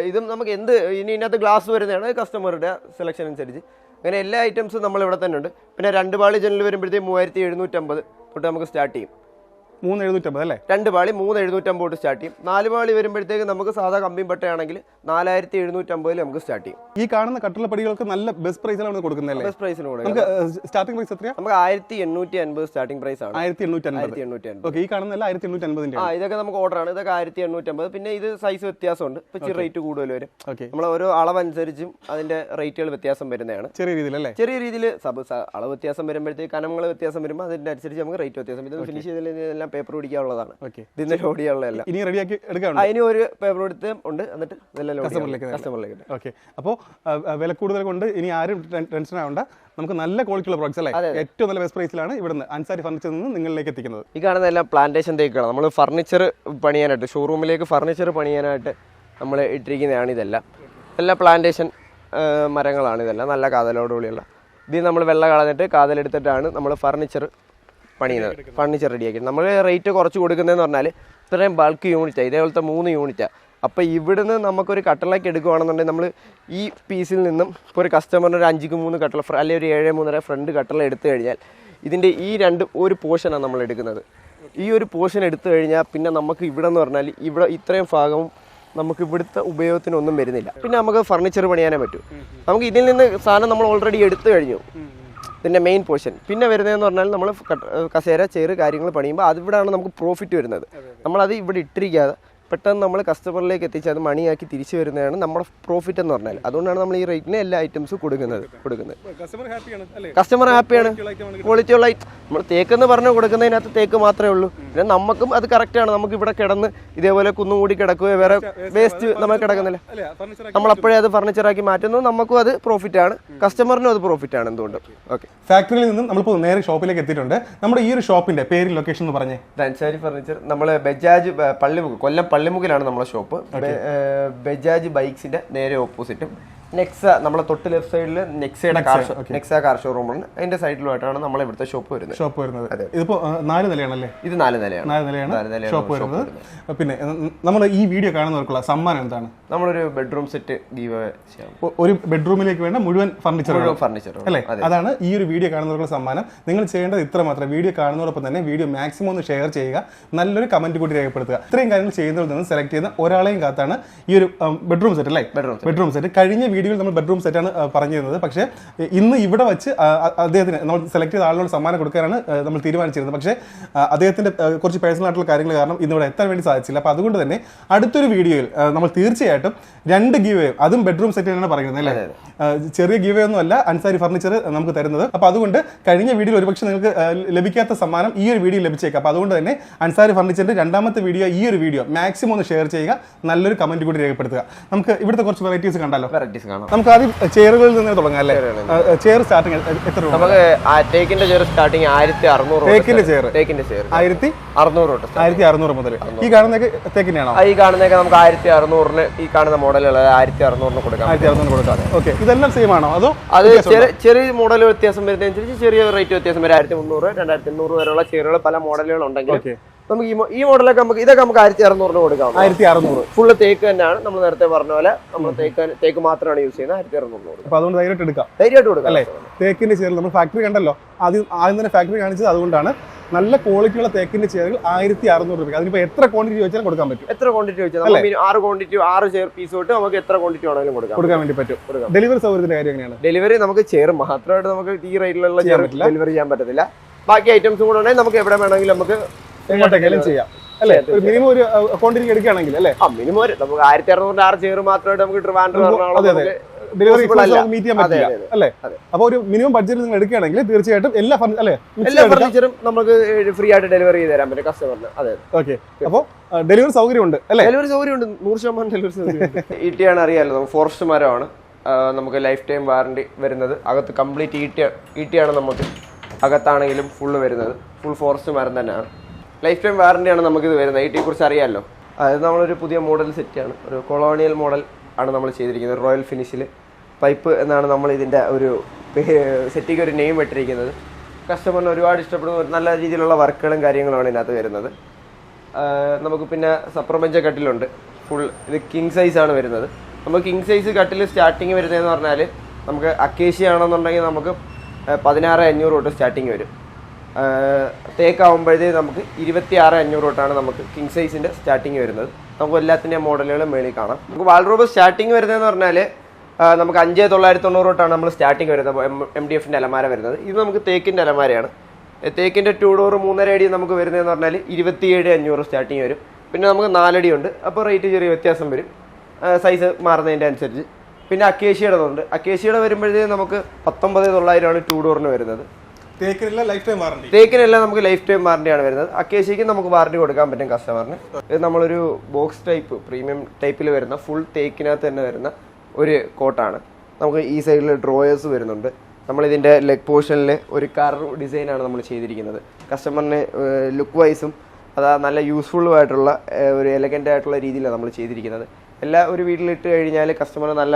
ഇതും നമുക്ക് എന്ത് ഇനി ഇതിനകത്ത് ഗ്ലാസ് വരുന്നതാണ് കസ്റ്റമറുടെ സെലക്ഷൻ അനുസരിച്ച്. അങ്ങനെ എല്ലാ ഐറ്റംസും നമ്മൾ ഇവിടെ തന്നെ ഉണ്ട്. പിന്നെ രണ്ട് പാളി ജനൽ വരുമ്പോഴത്തേക്ക് മൂവായിരത്തി എഴുന്നൂറ്റമ്പത് തൊട്ട് നമുക്ക് സ്റ്റാർട്ട് ചെയ്യും. മൂന്ന് എഴുന്നൂറ്റമ്പത് അല്ലേ? രണ്ട് പാളി മൂന്ന് എഴുന്നൂറ്റമ്പത് തൊട്ട് സ്റ്റാർട്ട് ചെയ്യും. നാല് പാളി വരുമ്പോഴത്തേക്ക് നമുക്ക് സാധാ കമ്പിയും പട്ടയാണെങ്കിൽ നാലായിരത്തി എഴുന്നൂറ്റമ്പതിൽ നമുക്ക് സ്റ്റാർട്ട് ചെയ്യും. ഈ കാണുന്ന കട്ടുള്ള പടികൾക്ക് നല്ല ബെസ്റ്റ് പ്രൈസിലാണ് കൊടുക്കുന്നത് ബെസ്റ്റ് പ്രൈസിന് നമുക്ക് സ്റ്റാർട്ടിംഗ് പ്രൈസ് എത്രയാണ് നമുക്ക് ആയിരത്തി എണ്ണൂറ്റി അൻപത് സ്റ്റാർട്ടിംഗ് പ്രൈസ് ആണ്. ആയിരത്തി എണ്ണൂറ്റി അൻപത് ഈ കാണുന്ന ആയിരത്തി എണ്ണൂറ്റി അൻപതിന്റെ ആ ഇതൊക്കെ നമുക്ക് ഓർഡർ ആണ്. ഇതൊക്കെ ആയിരത്തി എണ്ണൂറ്റമ്പത് പിന്നെ ഇത് സൈസ് വ്യത്യാസമുണ്ട്. ഇപ്പൊ ചെറിയ റേറ്റ് കൂടുതൽ വരും. ഓക്കെ. നമ്മൾ ഓരോ അളവനുസരിച്ചും അതിന്റെ റേറ്റുകൾ വ്യത്യാസം വരുന്നതാണ്. ചെറിയ രീതിയിൽ അല്ലേ? ചെറിയ രീതിയിൽ സബ് അളവ് വ്യത്യാസം വരുമ്പോഴത്തേക്ക് കനങ്ങൾ വ്യത്യാസം വരുമ്പോൾ അതിന്റെ അനുസരിച്ച് നമുക്ക് റേറ്റ് വ്യത്യാസം ഇത് ഫിനിഷ് ചെയ്തതിൽ എല്ലാം പേപ്പർ പിടിക്കാനുള്ളതാണ്. ഇതിന്റെ ലോഡ് ചെയ്യാനുള്ളതല്ല. ഇനി റെഡിയാക്കി ഒരു പേപ്പർ എടുത്ത് ഉണ്ട് എന്നിട്ട് കസ്റ്റമറിലേക്ക് കസ്റ്റമറിലേക്ക് ഓക്കെ അപ്പോൾ വില കൂടുതൽ കൊണ്ട് ഇനി ആരും ടെൻഷൻ ആവണ്ട. നമുക്ക് നല്ല ക്വാളിറ്റിയുള്ള പ്രോഡക്ട്സ് അല്ലേ? ഏറ്റവും നല്ല ബെസ്റ്റ് പ്രൈസിലാണ് ഇവിടുന്ന് അൻസാരി ഫർണിച്ചറിൽ നിന്ന് നിങ്ങളിലേക്ക് എത്തിക്കുന്നത്. ഈ കാണുന്ന എല്ലാം പ്ലാന്റേഷൻ തേക്കുകളാണ് നമ്മൾ ഫർണിച്ചർ പണിയാനായിട്ട് ഷോറൂമിലേക്ക് ഫർണിച്ചർ പണിയാനായിട്ട് നമ്മൾ ഇട്ടിരിക്കുന്നതാണ് ഇതെല്ലാം. എല്ലാം പ്ലാന്റേഷൻ മരങ്ങളാണ് ഇതെല്ലാം. നല്ല കാതലോടുകൂടിയുള്ള. ഇത് നമ്മൾ വെള്ളം കളഞ്ഞിട്ട് കാതലെടുത്തിട്ടാണ് നമ്മൾ ഫർണിച്ചർ പണിയുന്നത് ഫർണിച്ചർ റെഡിയാക്കി നമ്മൾ റേറ്റ് കുറച്ച് കൊടുക്കുന്നതെന്ന് പറഞ്ഞാൽ ഇത്രയും ബൾക്ക് യൂണിറ്റാണ് ഇതേപോലത്തെ മൂന്ന് യൂണിറ്റാണ് അപ്പോൾ ഇവിടുന്ന് നമുക്കൊരു കട്ടളയ്ക്ക് എടുക്കുകയാണെന്നുണ്ടെങ്കിൽ നമ്മൾ ഈ പീസിൽ നിന്നും ഇപ്പോൾ ഒരു കസ്റ്റമറിന് ഒരു അഞ്ചിക്ക് മൂന്ന് കട്ടള അല്ലെങ്കിൽ ഒരു ഏഴ് മൂന്നര ഫ്രണ്ട് കട്ടള എടുത്തു കഴിഞ്ഞാൽ ഇതിന്റെ ഈ രണ്ട് ഒരു പോർഷനാണ് നമ്മൾ എടുക്കുന്നത്. ഈ ഒരു പോർഷൻ എടുത്തു കഴിഞ്ഞാൽ പിന്നെ നമുക്ക് ഇവിടെ എന്ന് പറഞ്ഞാൽ ഇവിടെ ഇത്രയും ഭാഗവും നമുക്ക് ഇവിടുത്തെ ഉപയോഗത്തിനൊന്നും വരുന്നില്ല. പിന്നെ നമുക്ക് ഫർണിച്ചർ പണിയാനേ പറ്റൂ. നമുക്ക് ഇതിൽ നിന്ന് സാധനം നമ്മൾ ഓൾറെഡി എടുത്തു കഴിഞ്ഞു. ഇതിന്റെ മെയിൻ പോർഷൻ പിന്നെ വരുന്നതെന്ന് പറഞ്ഞാൽ നമ്മൾ കസേര ചേറ് കാര്യങ്ങൾ പണിയുമ്പോൾ അതിവിടെയാണ് നമുക്ക് പ്രോഫിറ്റ് വരുന്നത്. നമ്മളത് ഇവിടെ ഇട്ടിരിക്കാതെ പെട്ടെന്ന് നമ്മൾ കസ്റ്റമറിലേക്ക് എത്തിച്ച് അത് മണിയാക്കി തിരിച്ചു വരുന്നതാണ് നമ്മുടെ പ്രോഫിറ്റ് എന്ന് പറഞ്ഞാൽ അതുകൊണ്ടാണ് നമ്മൾ ഈ റേറ്റിന് എല്ലാ ഐറ്റംസും കൊടുക്കുന്നത് കൊടുക്കുന്നത്. കസ്റ്റമർ ഹാപ്പിയാണ് അല്ലേ? കസ്റ്റമർ ഹാപ്പിയാണ് ക്വാളിറ്റി ഉള്ള നമ്മൾ തേക്ക് എന്ന് പറഞ്ഞ് കൊടുക്കുന്നതിനകത്ത് തേക്ക് മാത്രമേ ഉള്ളൂ. പിന്നെ നമുക്കും അത് കറക്റ്റാണ് നമുക്ക് ഇവിടെ കിടന്ന് ഇതേപോലെ കുന്നുകൂടി കിടക്കുകയോ വേറെ വേസ്റ്റ് നമ്മൾ കിടക്കുന്നില്ല. നമ്മളപ്പോഴേ അത് ഫർണിച്ചറാക്കി മാറ്റുന്നു. നമുക്കും അത് പ്രോഫിറ്റ് ആണ്. കസ്റ്റമറിനും അത് പ്രോഫിറ്റ് ആണ് എന്തുകൊണ്ട്? ഓക്കെ ഫാക്ടറിയിൽ നിന്നും നമ്മളിപ്പോൾ നേരെ ഷോപ്പിലേക്ക് എത്തിയിട്ടുണ്ട്. നമ്മുടെ ഈ ഒരു ഷോപ്പിന്റെ പേര് ലൊക്കേഷൻ എന്ന് പറഞ്ഞേ. അൻസാരി ഫർണിച്ചർ നമ്മൾ ബജാജ് പള്ളി കൊല്ലം പള്ളിമുക്കിലാണ് നമ്മുടെ ഷോപ്പ്. ബജാജ് ബൈക്സിന്റെ നേരെ ഓപ്പോസിറ്റും. നെക്സ നമ്മളെ തൊട്ട് ലെഫ്റ്റ് സൈഡിൽ നെക്സയുടെ കാർ നെക്സ കാർ ഷോറൂം ഉണ്ട് അതിന്റെ സൈഡിലുമായിട്ടാണ് നമ്മൾ ഇവിടുത്തെ ഷോപ്പ് വരുന്നത്. ഷോപ്പ് വരുന്നത്. ഇതിപ്പോ നാല് നിലയാണല്ലേ? ഇത് നാല് നിലയാണ്. നാല് നാല് നിലയാണ് ഷോപ്പ് വരുന്നത്. പിന്നെ നമ്മൾ ഈ വീഡിയോ കാണുന്നവർക്കുള്ള സമ്മാനം എന്താണ്? നമ്മളൊരു ബെഡ്റൂം സെറ്റ് ഗീവ് ഒരു ബെഡ്റൂമിലേക്ക് വേണ്ട മുഴുവൻ ഫർണിച്ചർ ഫർണിച്ചർ അല്ലേ? അതാണ് ഈ ഒരു വീഡിയോ കാണുന്നവർക്കുള്ള സമ്മാനം. നിങ്ങൾ ചെയ്യേണ്ടത് ഇത്ര മാത്രം. വീഡിയോ കാണുന്നതോടൊപ്പം തന്നെ വീഡിയോ മാക്സിമം ഒന്ന് ഷെയർ ചെയ്യുക. നല്ലൊരു കമന്റ് കൂടി രേഖപ്പെടുത്തുക. ഇത്രയും കാര്യങ്ങൾ ചെയ്യുന്നതിൽ നിന്ന് സെലക്ട് ചെയ്യുന്ന ഒരാളെയും കാത്താണ് ഈ ഒരു ബെഡ്റൂം സെറ്റ് അല്ലേ? ബെഡ്റൂം സെറ്റ് കഴിഞ്ഞ വീഡിയോയിൽ നമ്മൾ ബെഡ്റൂം സെറ്റാണ് പറഞ്ഞു തരുന്നത് പക്ഷേ ഇന്ന് ഇവിടെ വെച്ച് അദ്ദേഹത്തിന് നമ്മൾ സെലക്ട് ചെയ്ത ആളിനോട് സമ്മാനം കൊടുക്കാനാണ് നമ്മൾ തീരുമാനിച്ചിരുന്നത്. പക്ഷേ അദ്ദേഹത്തിന്റെ അദ്ദേഹത്തിന്റെ കുറച്ച് പേഴ്സണൽ ആയിട്ടുള്ള കാര്യങ്ങൾ കാരണം ഇന്ന് ഇവിടെ എത്താൻ വേണ്ടി സാധിച്ചില്ല. അപ്പോൾ അതുകൊണ്ട് തന്നെ അടുത്തൊരു വീഡിയോയിൽ നമ്മൾ തീർച്ചയായിട്ടും രണ്ട് ഗീവ് അതും ബെഡ്റൂം സെറ്റ് തന്നെയാണ് പറയുന്നത് അല്ലേ? ചെറിയ ഗീവ് ഒന്നും അല്ല അൻസാരി ഫർണിച്ചർ നമുക്ക് തരുന്നത്. അപ്പോൾ അതുകൊണ്ട് കഴിഞ്ഞ വീഡിയോയിൽ ഒരുപക്ഷെ നിങ്ങൾക്ക് ലഭിക്കാത്ത സമ്മാനം ഈ ഒരു വീഡിയോ ലഭിച്ചേക്കാം. അപ്പോൾ അതുകൊണ്ട് തന്നെ അൻസാരി ഫർണിച്ചറിന്റെ രണ്ടാമത്തെ വീഡിയോ ഈ ഒരു വീഡിയോ. മാക്സിമം ഒന്ന് ഷെയർ ചെയ്യുക നല്ലൊരു കമന്റ് കൂടി രേഖപ്പെടുത്തുക. നമുക്ക് ഇവിടുത്തെ കുറച്ച് വെറൈറ്റീസ് കണ്ടാലോ? വെറൈറ്റീസ് കാണാം. നമുക്ക് ആദ്യം ചെയറുകളിൽ നിന്ന് തുടങ്ങാം അല്ലേ? ചെയർ സ്റ്റാർട്ടിങ് എത്ര രൂപ? നമുക്ക് തേക്കിന്റെ ചെയർ സ്റ്റാർട്ടിങ് ആയിരത്തി അറുന്നൂറ് തേക്കിന്റെ ചെയർ. തേക്കിന്റെ ചെയർ. ആയിരത്തി അറുന്നൂറ് തൊട്ട്. ആയിരത്തി അറുന്നൂറ് മുതൽ. ഈ കാണുന്നതൊക്കെ തേക്കിനാണോ ഈ കാണുന്നൊക്കെ നമുക്ക് ആയിരത്തി അറുന്നൂറിന് ഈ കാണുന്ന മോഡലുകൾ ആയിരത്തി അറുന്നൂറിന് കൊടുക്കാം. ആയിരത്തി അറുന്നൂറ് കൊടുക്കാം ഓക്കെ. ഇതെല്ലാം സെയിം ആണോ? അതോ അത് ചെറിയ മോഡൽ വ്യത്യാസം വരുന്നതനുസരിച്ച് ചെറിയ റേറ്റ് വ്യത്യാസം വരും. ആയിരത്തി മുന്നൂറ് രണ്ടായിരത്തി എണ്ണൂറ് വരെയുള്ള ചെയറുകൾ പല മോഡലുകൾ ഉണ്ടെങ്കിൽ നമുക്ക് ഈ മോഡലൊക്കെ നമുക്ക് ഇതൊക്കെ നമുക്ക് ആയിരത്തി അറുന്നൂറിന് കൊടുക്കാം. ആയിരത്തി അറുന്നൂറ് ഫുള്ള് തേക്ക് തന്നെയാണ്. നമ്മൾ നേരത്തെ പറഞ്ഞ പോലെ നമ്മൾ തേക്ക് തേക്ക് മാത്രമാണ് യൂസ് ചെയ്യുന്നത്. ആയിരത്തി അറുന്നൂറിന് കൊടുക്കാം. അപ്പൊ അതുകൊണ്ട് ധൈര്യമായിട്ട് എടുക്കാം. ധൈര്യമായിട്ട് കൊടുക്കാം. അല്ലേ? തേക്കിന്റെ ചെയർ നമ്മൾ ഫാക്ടറി കണ്ടല്ലോ. ആദ്യം ആദ്യം തന്നെ ഫാക്ടറി കാണിച്ചത് അതുകൊണ്ടാണ്. നല്ല ക്വാളിറ്റിയുള്ള തേക്കിന്റെ ചെയറുകൾ ആയിരത്തി അറുന്നൂറ് രൂപ അതിനിപ്പോ എത്ര ക്വാണ്ടിറ്റി ചോദിച്ചാലും കൊടുക്കാൻ പറ്റും. എത്ര ക്വാണ്ടിറ്റി ചോദിച്ചാൽ ആറ് ക്വാണ്ടിറ്റി ആറ് ചെയർ പീസ് തൊട്ട് നമുക്ക് എത്ര ക്വാണ്ടിറ്റി വേണമെങ്കിലും കൊടുക്കാം. കൊടുക്കാൻ വേണ്ടി പറ്റും. കൊടുക്കാം. ഡെലിവറി സൗകര്യത്തിന്റെ കാര്യം എങ്ങനെയാണ്? ഡെലിവറി നമുക്ക് ചെയർ മാത്രമായിട്ട് നമുക്ക് ഈ റേറ്റിലുള്ള ഡെലിവറി ചെയ്യാൻ പറ്റത്തില്ല. ബാക്കി ഐറ്റംസും കൂടെ ഉണ്ടെങ്കിൽ നമുക്ക് എവിടെ വേണമെങ്കിലും നമുക്ക് എങ്ങോട്ടെങ്കിലും ചെയ്യാം. അല്ലേ? ഒരു മിനിമം ഒരു ക്വാണ്ടിറ്റി എടുക്കുകയാണെങ്കിൽ അല്ലേ ആ മിനിമം ഒരു നമുക്ക് ആയിരത്തി അറുന്നൂറ് ആറ് ചെയർ മാത്രമായിട്ട് നമുക്ക് ട്രിവാൻഡ്രം ഡെലിവറി മീറ്റ് ചെയ്യാൻ പറ്റില്ല അല്ലേ. അപ്പൊ ഒരു മിനിമം ബഡ്ജറ്റ് നിങ്ങൾ എടുക്കുകയാണെങ്കിൽ തീർച്ചയായിട്ടും എല്ലാ അല്ലേ? എല്ലാ ഫർണിച്ചറും നമുക്ക് ഫ്രീ ആയിട്ട് ഡെലിവറി ചെയ്ത് തരാൻ പറ്റും കസ്റ്റമറിന് അതെ ഓക്കെ അപ്പോൾ ഡെലിവറി സൗകര്യം ഉണ്ട് അല്ലേ? ഡെലിവറി സൗകര്യം ഉണ്ട് നൂറ് ശതമാനം ഡെലിവറി സൗകര്യം അറിയാലോ നമുക്ക് ഫോറസ്റ്റ് മരമാണ് നമുക്ക് ലൈഫ് ടൈം വാറണ്ടി വരുന്നത്. അകത്ത് കംപ്ലീറ്റ് ആണ് നമുക്ക് അകത്താണെങ്കിലും ഫുള്ള് വരുന്നത്. ഫുൾ ഫോറസ്റ്റ് മരം തന്നെയാണ്. ലൈഫ് ടൈം വാറണ്ടിയാണ് നമുക്കിത് വരുന്നത്. ഐ ടിയെ കുറിച്ച് അറിയാമല്ലോ അതായത് നമ്മളൊരു പുതിയ മോഡൽ സെറ്റ് ആണ്. ഒരു കൊളോണിയൽ മോഡൽ ആണ് നമ്മൾ ചെയ്തിരിക്കുന്നത്. റോയൽ ഫിനിഷിൽ പൈപ്പ് എന്നാണ് നമ്മൾ ഇതിന്റെ ഒരു സെറ്റിക്ക് ഒരു നെയിം ഇട്ടിരിക്കുന്നത്. കസ്റ്റമറിന് ഒരുപാട് ഇഷ്ടപ്പെടുന്ന ഒരു നല്ല രീതിയിലുള്ള വർക്കുകളും കാര്യങ്ങളുമാണ് ഇതിനകത്ത് വരുന്നത്. നമുക്ക് പിന്നെ സപ്രപഞ്ച കട്ടിലുണ്ട്. ഫുൾ ഇത് കിങ് സൈസ് ആണ് വരുന്നത്. നമുക്ക് കിങ് സൈസ് കട്ടിൽ സ്റ്റാർട്ടിങ് വരുന്നതെന്ന് പറഞ്ഞാൽ നമുക്ക് അക്കേഷ്യ ആണെന്നുണ്ടെങ്കിൽ നമുക്ക് പതിനാറ് അഞ്ഞൂറ് തൊട്ട് സ്റ്റാർട്ടിങ് വരും. തേക്കാവുമ്പോഴത്തേ നമുക്ക് ഇരുപത്തി ആറ് അഞ്ഞൂറ് തൊട്ടാണ് നമുക്ക് കിങ് സൈസിന്റെ സ്റ്റാർട്ടിങ് വരുന്നത്. നമുക്ക് എല്ലാത്തിന്റെ മോഡലുകളും മേളിൽ കാണാം. നമുക്ക് വാൾറോബ് സ്റ്റാർട്ടിങ് വരുന്നതെന്ന് പറഞ്ഞാൽ നമുക്ക് അഞ്ച് തൊള്ളായിരത്തി തൊണ്ണൂറ് തൊട്ടാണ് നമ്മൾ സ്റ്റാർട്ടിങ് വരുന്നത് എം ഡി എഫിന്റെ അലമാര വരുന്നത്. ഇത് നമുക്ക് തേക്കിന്റെ അലമാരയാണ്. തേക്കിന്റെ ടു ഡോർ മൂന്നര അടി നമുക്ക് വരുന്നതെന്ന് പറഞ്ഞാൽ ഇരുപത്തിയേഴ് അഞ്ഞൂറ് സ്റ്റാർട്ടിങ് വരും. പിന്നെ നമുക്ക് നാലടി ഉണ്ട് അപ്പോൾ റേറ്റ് ചെറിയ വ്യത്യാസം വരും. സൈസ് മാറുന്നതിന്റെ അനുസരിച്ച്. പിന്നെ അക്കേഷ്യയുടെ ഉണ്ട് അക്കേഷ്യയുടെ വരുമ്പോഴത്തേക്കും നമുക്ക് പത്തൊമ്പത് തൊള്ളായിരമാണ് ടു ഡോറിന് വരുന്നത്. തേക്കിനെല്ലാം നമുക്ക് ലൈഫ് ടൈം വാറണ്ടിയാണ് വരുന്നത്. അക്കേഷ്യയ്ക്ക് നമുക്ക് വാറണ്ടി കൊടുക്കാൻ പറ്റും കസ്റ്റമറിന് ഇത് നമ്മളൊരു ബോക്സ് ടൈപ്പ് പ്രീമിയം ടൈപ്പിൽ വരുന്ന ഫുൾ തേക്കിനകത്ത് തന്നെ വരുന്ന ഒരു കോട്ടാണ്. നമുക്ക് ഈ സൈഡിൽ ഡ്രോയേഴ്സ് വരുന്നുണ്ട്. നമ്മളിതിന്റെ ലെഗ് പോർഷനിൽ ഒരു കർ ഡിസൈനാണ് നമ്മൾ ചെയ്തിരിക്കുന്നത്. കസ്റ്റമറിന് ലുക്ക് വൈസും അത് നല്ല യൂസ്ഫുള്ളും ആയിട്ടുള്ള ഏഹ്, ഒരു എലഗന്റ് ആയിട്ടുള്ള രീതിയിലാണ് നമ്മൾ ചെയ്തിരിക്കുന്നത്. എല്ലാ ഒരു വീട്ടിലിട്ട് കഴിഞ്ഞാൽ കസ്റ്റമർ നല്ല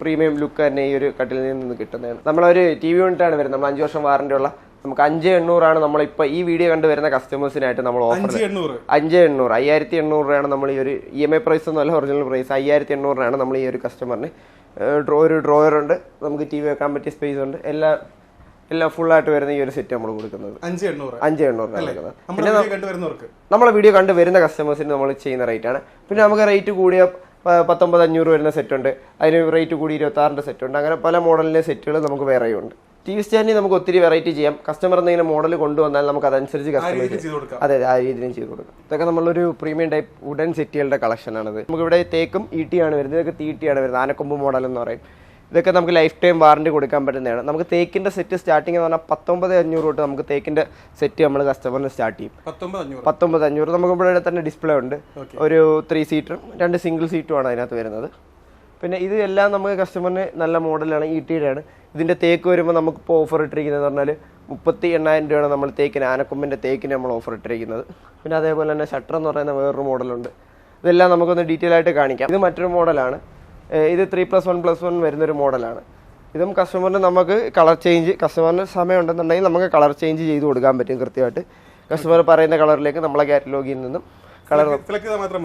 പ്രീമിയം ലുക്ക് തന്നെ ഈ ഒരു കട്ടിൽ നിന്ന് കിട്ടുന്നതാണ്. നമ്മളൊരു ടി വി യൂണിറ്റാണ് വരുന്നത്. നമ്മൾ അഞ്ച് വർഷം വാറണ്ടി ഉള്ള നമുക്ക് അഞ്ച് എണ്ണൂറാണ് നമ്മളിപ്പോൾ ഈ വീഡിയോ കണ്ട് വരുന്ന കസ്റ്റമേഴ്സിനായിട്ട് നമ്മൾ ഓഫർ അഞ്ച് എണ്ണൂറ്. എണ്ണൂറ്. അയ്യായിരത്തി എണ്ണൂറ് രൂപയാണ് നമ്മൾ ഈ ഒരു ഇ എം ഐ പ്രൈസ് ഒന്നും അല്ല ഒറിജിനൽ പ്രൈസ് അയ്യായിരത്തി രൂപയാണ് നമ്മൾ ഈ ഒരു കസ്റ്റമറിന് ഡ്രോ ഒരു ഡ്രോയർ ഉണ്ട്. നമുക്ക് ടി വി വെക്കാൻ പറ്റിയ സ്പേസ് ഉണ്ട്. എല്ലാ എല്ലാം ഫുൾ ആയിട്ട് വരുന്ന ഈ ഒരു സെറ്റ് നമ്മൾ കൊടുക്കുന്നത്. അഞ്ച് എണ്ണൂറ്. അഞ്ച് എണ്ണൂറ് കണ്ടുവരുന്നവർക്ക് നമ്മളെ വീഡിയോ കണ്ട് വരുന്ന കസ്റ്റമേഴ്സിന് നമ്മൾ ചെയ്യുന്ന റേറ്റ് ആണ്. പിന്നെ നമുക്ക് റേറ്റ് കൂടിയ പത്തൊമ്പത് അഞ്ഞൂറ് വരുന്ന സെറ്റുണ്ട്. അതിന് റേറ്റ് കൂടി ഇരുപത്താറിന്റെ സെറ്റുണ്ട്. സെറ്റ് ഉണ്ട് അങ്ങനെ പല മോഡലിലെ സെറ്റുകൾ നമുക്ക് വേറെയും ഉണ്ട്. ടി വി സ്റ്റാൻഡിൽ നമുക്ക് ഒത്തിരി വെറൈറ്റി ചെയ്യാം. കസ്റ്റമർ എന്തെങ്കിലും മോഡൽ കൊണ്ടുവന്നാൽ നമുക്ക് അതനുസരിച്ച് കസ്റ്റമർ കസ്റ്റമൈസ് രീതിയിൽ ചെയ്ത് കൊടുക്കാം. അതെ ആ രീതിയിലും ചെയ്ത് കൊടുക്കാം. ഇതൊക്കെ നമ്മളൊരു പ്രീമിയം ടൈപ്പ് വുഡൻ സെറ്റുകളുടെ കളക്ഷനാണിത് നമുക്കിവിടെ തേക്കും ഈട്ടിയാണ് ആണ് വരുന്നത്. ഇതൊക്കെ തീട്ടിയാണ് വരുന്നത്. ആനക്കൊമ്പ് മോഡൽ എന്ന് പറയും. ഇതൊക്കെ നമുക്ക് ലൈഫ് ടൈം വാറണ്ടി കൊടുക്കാൻ പറ്റുന്നതാണ്. നമുക്ക് തേക്കിന്റെ സെറ്റ് സ്റ്റാർട്ടിംഗ് എന്ന് പറഞ്ഞാൽ പത്തൊമ്പത് അഞ്ഞൂറ് തൊട്ട് നമുക്ക് തേക്കിന്റെ സെറ്റ് നമ്മൾ കസ്റ്റമറിന് സ്റ്റാർട്ട് ചെയ്യും. പത്തൊമ്പത് അഞ്ഞൂറ്. നമുക്ക് ഇവിടെ തന്നെ ഡിസ്പ്ലേ ഉണ്ട്. ഒരു ത്രീ സീറ്ററും രണ്ട് സിംഗിൾ സീറ്റുമാണ് അതിനകത്ത് വരുന്നത്. പിന്നെ ഇത് എല്ലാം നമുക്ക് കസ്റ്റമറിന് നല്ല മോഡലാണ് ഇ ടിയുടെ ഇതിന്റെ തേക്ക് വരുമ്പോൾ നമുക്ക് ഇപ്പോൾ ഓഫർ ഇട്ടിരിക്കുന്നത് പറഞ്ഞാൽ മുപ്പത്തി എണ്ണായിരം രൂപയാണ് നമ്മൾ തേക്കിന് ആനക്കൊമ്പിന്റെ തേക്കിന് നമ്മൾ ഓഫർ ഇട്ടിരിക്കുന്നത്. പിന്നെ അതേപോലെ തന്നെ ഷട്ടർ എന്ന് പറയുന്ന വേറൊരു മോഡലുണ്ട് ഇതെല്ലാം നമുക്കൊന്ന് ഡീറ്റെയിൽ ആയിട്ട് കാണിക്കാം. ഇത് മറ്റൊരു മോഡലാണ് ഇത് three plus one plus one വരുന്നൊരു മോഡലാണ്. ഇതും കസ്റ്റമറിന് നമുക്ക് കളർ ചേഞ്ച് കസ്റ്റമറിന് സമയം ഉണ്ടെന്നുണ്ടെങ്കിൽ നമുക്ക് കളർ ചേഞ്ച് ചെയ്ത് കൊടുക്കാൻ പറ്റും കൃത്യമായിട്ട്. കസ്റ്റമർ പറയുന്ന കളറിലേക്ക് നമ്മളെ കാറ്റലോഗിൽ നിന്നും കളർ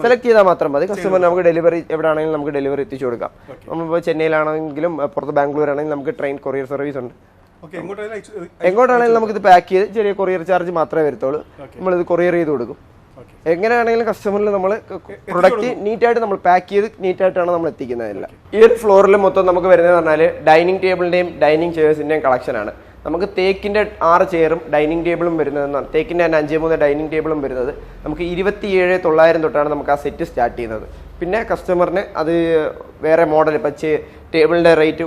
സെലക്ട് ചെയ്താൽ മാത്രം മതി. കസ്റ്റമർ നമുക്ക് ഡെലിവറി എവിടെയാണെങ്കിലും നമുക്ക് ഡെലിവറി എത്തിച്ചു കൊടുക്കാം. നമ്മളിപ്പോൾ ചെന്നൈയിലാണെങ്കിലും പുറത്ത് ബാംഗ്ലൂർ ആണെങ്കിലും നമുക്ക് ട്രെയിൻ കൊറിയർ സർവീസ് ഉണ്ട്. എങ്ങോട്ടാണെങ്കിലും നമുക്കിത് പാക്ക് ചെയ്ത് ചെറിയ കൊറിയർ ചാർജ് മാത്രമേ വരത്തുള്ളൂ. നമ്മളിത് കൊറിയർ ചെയ്ത് കൊടുക്കും. എങ്ങനെയാണെങ്കിലും കസ്റ്റമറിൽ നമ്മൾ പ്രൊഡക്റ്റ് നീറ്റായിട്ട് നമ്മൾ പാക്ക് ചെയ്ത് നീറ്റായിട്ടാണ് നമ്മൾ എത്തിക്കുന്നതെല്ലാം ഈ ഒരു ഫ്ലോറിൽ മൊത്തം നമുക്ക് വരുന്നത് പറഞ്ഞാൽ ഡൈനിങ് ടേബിളിന്റെയും ഡൈനിങ് ചെയർസിന്റെയും കളക്ഷനാണ് നമുക്ക് തേക്കിന്റെ ആറ് ചെയറും ഡൈനിങ് ടേബിളും വരുന്നത് തേക്കിന്റെ തന്നെ അഞ്ച് മൂന്ന് ഡൈനിങ് ടേബിളും വരുന്നത്. നമുക്ക് ഇരുപത്തിയേഴ് തൊള്ളായിരം തൊട്ടാണ് നമുക്ക് ആ സെറ്റ് സ്റ്റാർട്ട് ചെയ്യുന്നത്. പിന്നെ കസ്റ്റമറിന് അത് വേറെ മോഡൽ ഇപ്പം ടേബിളിന്റെ റേറ്റ്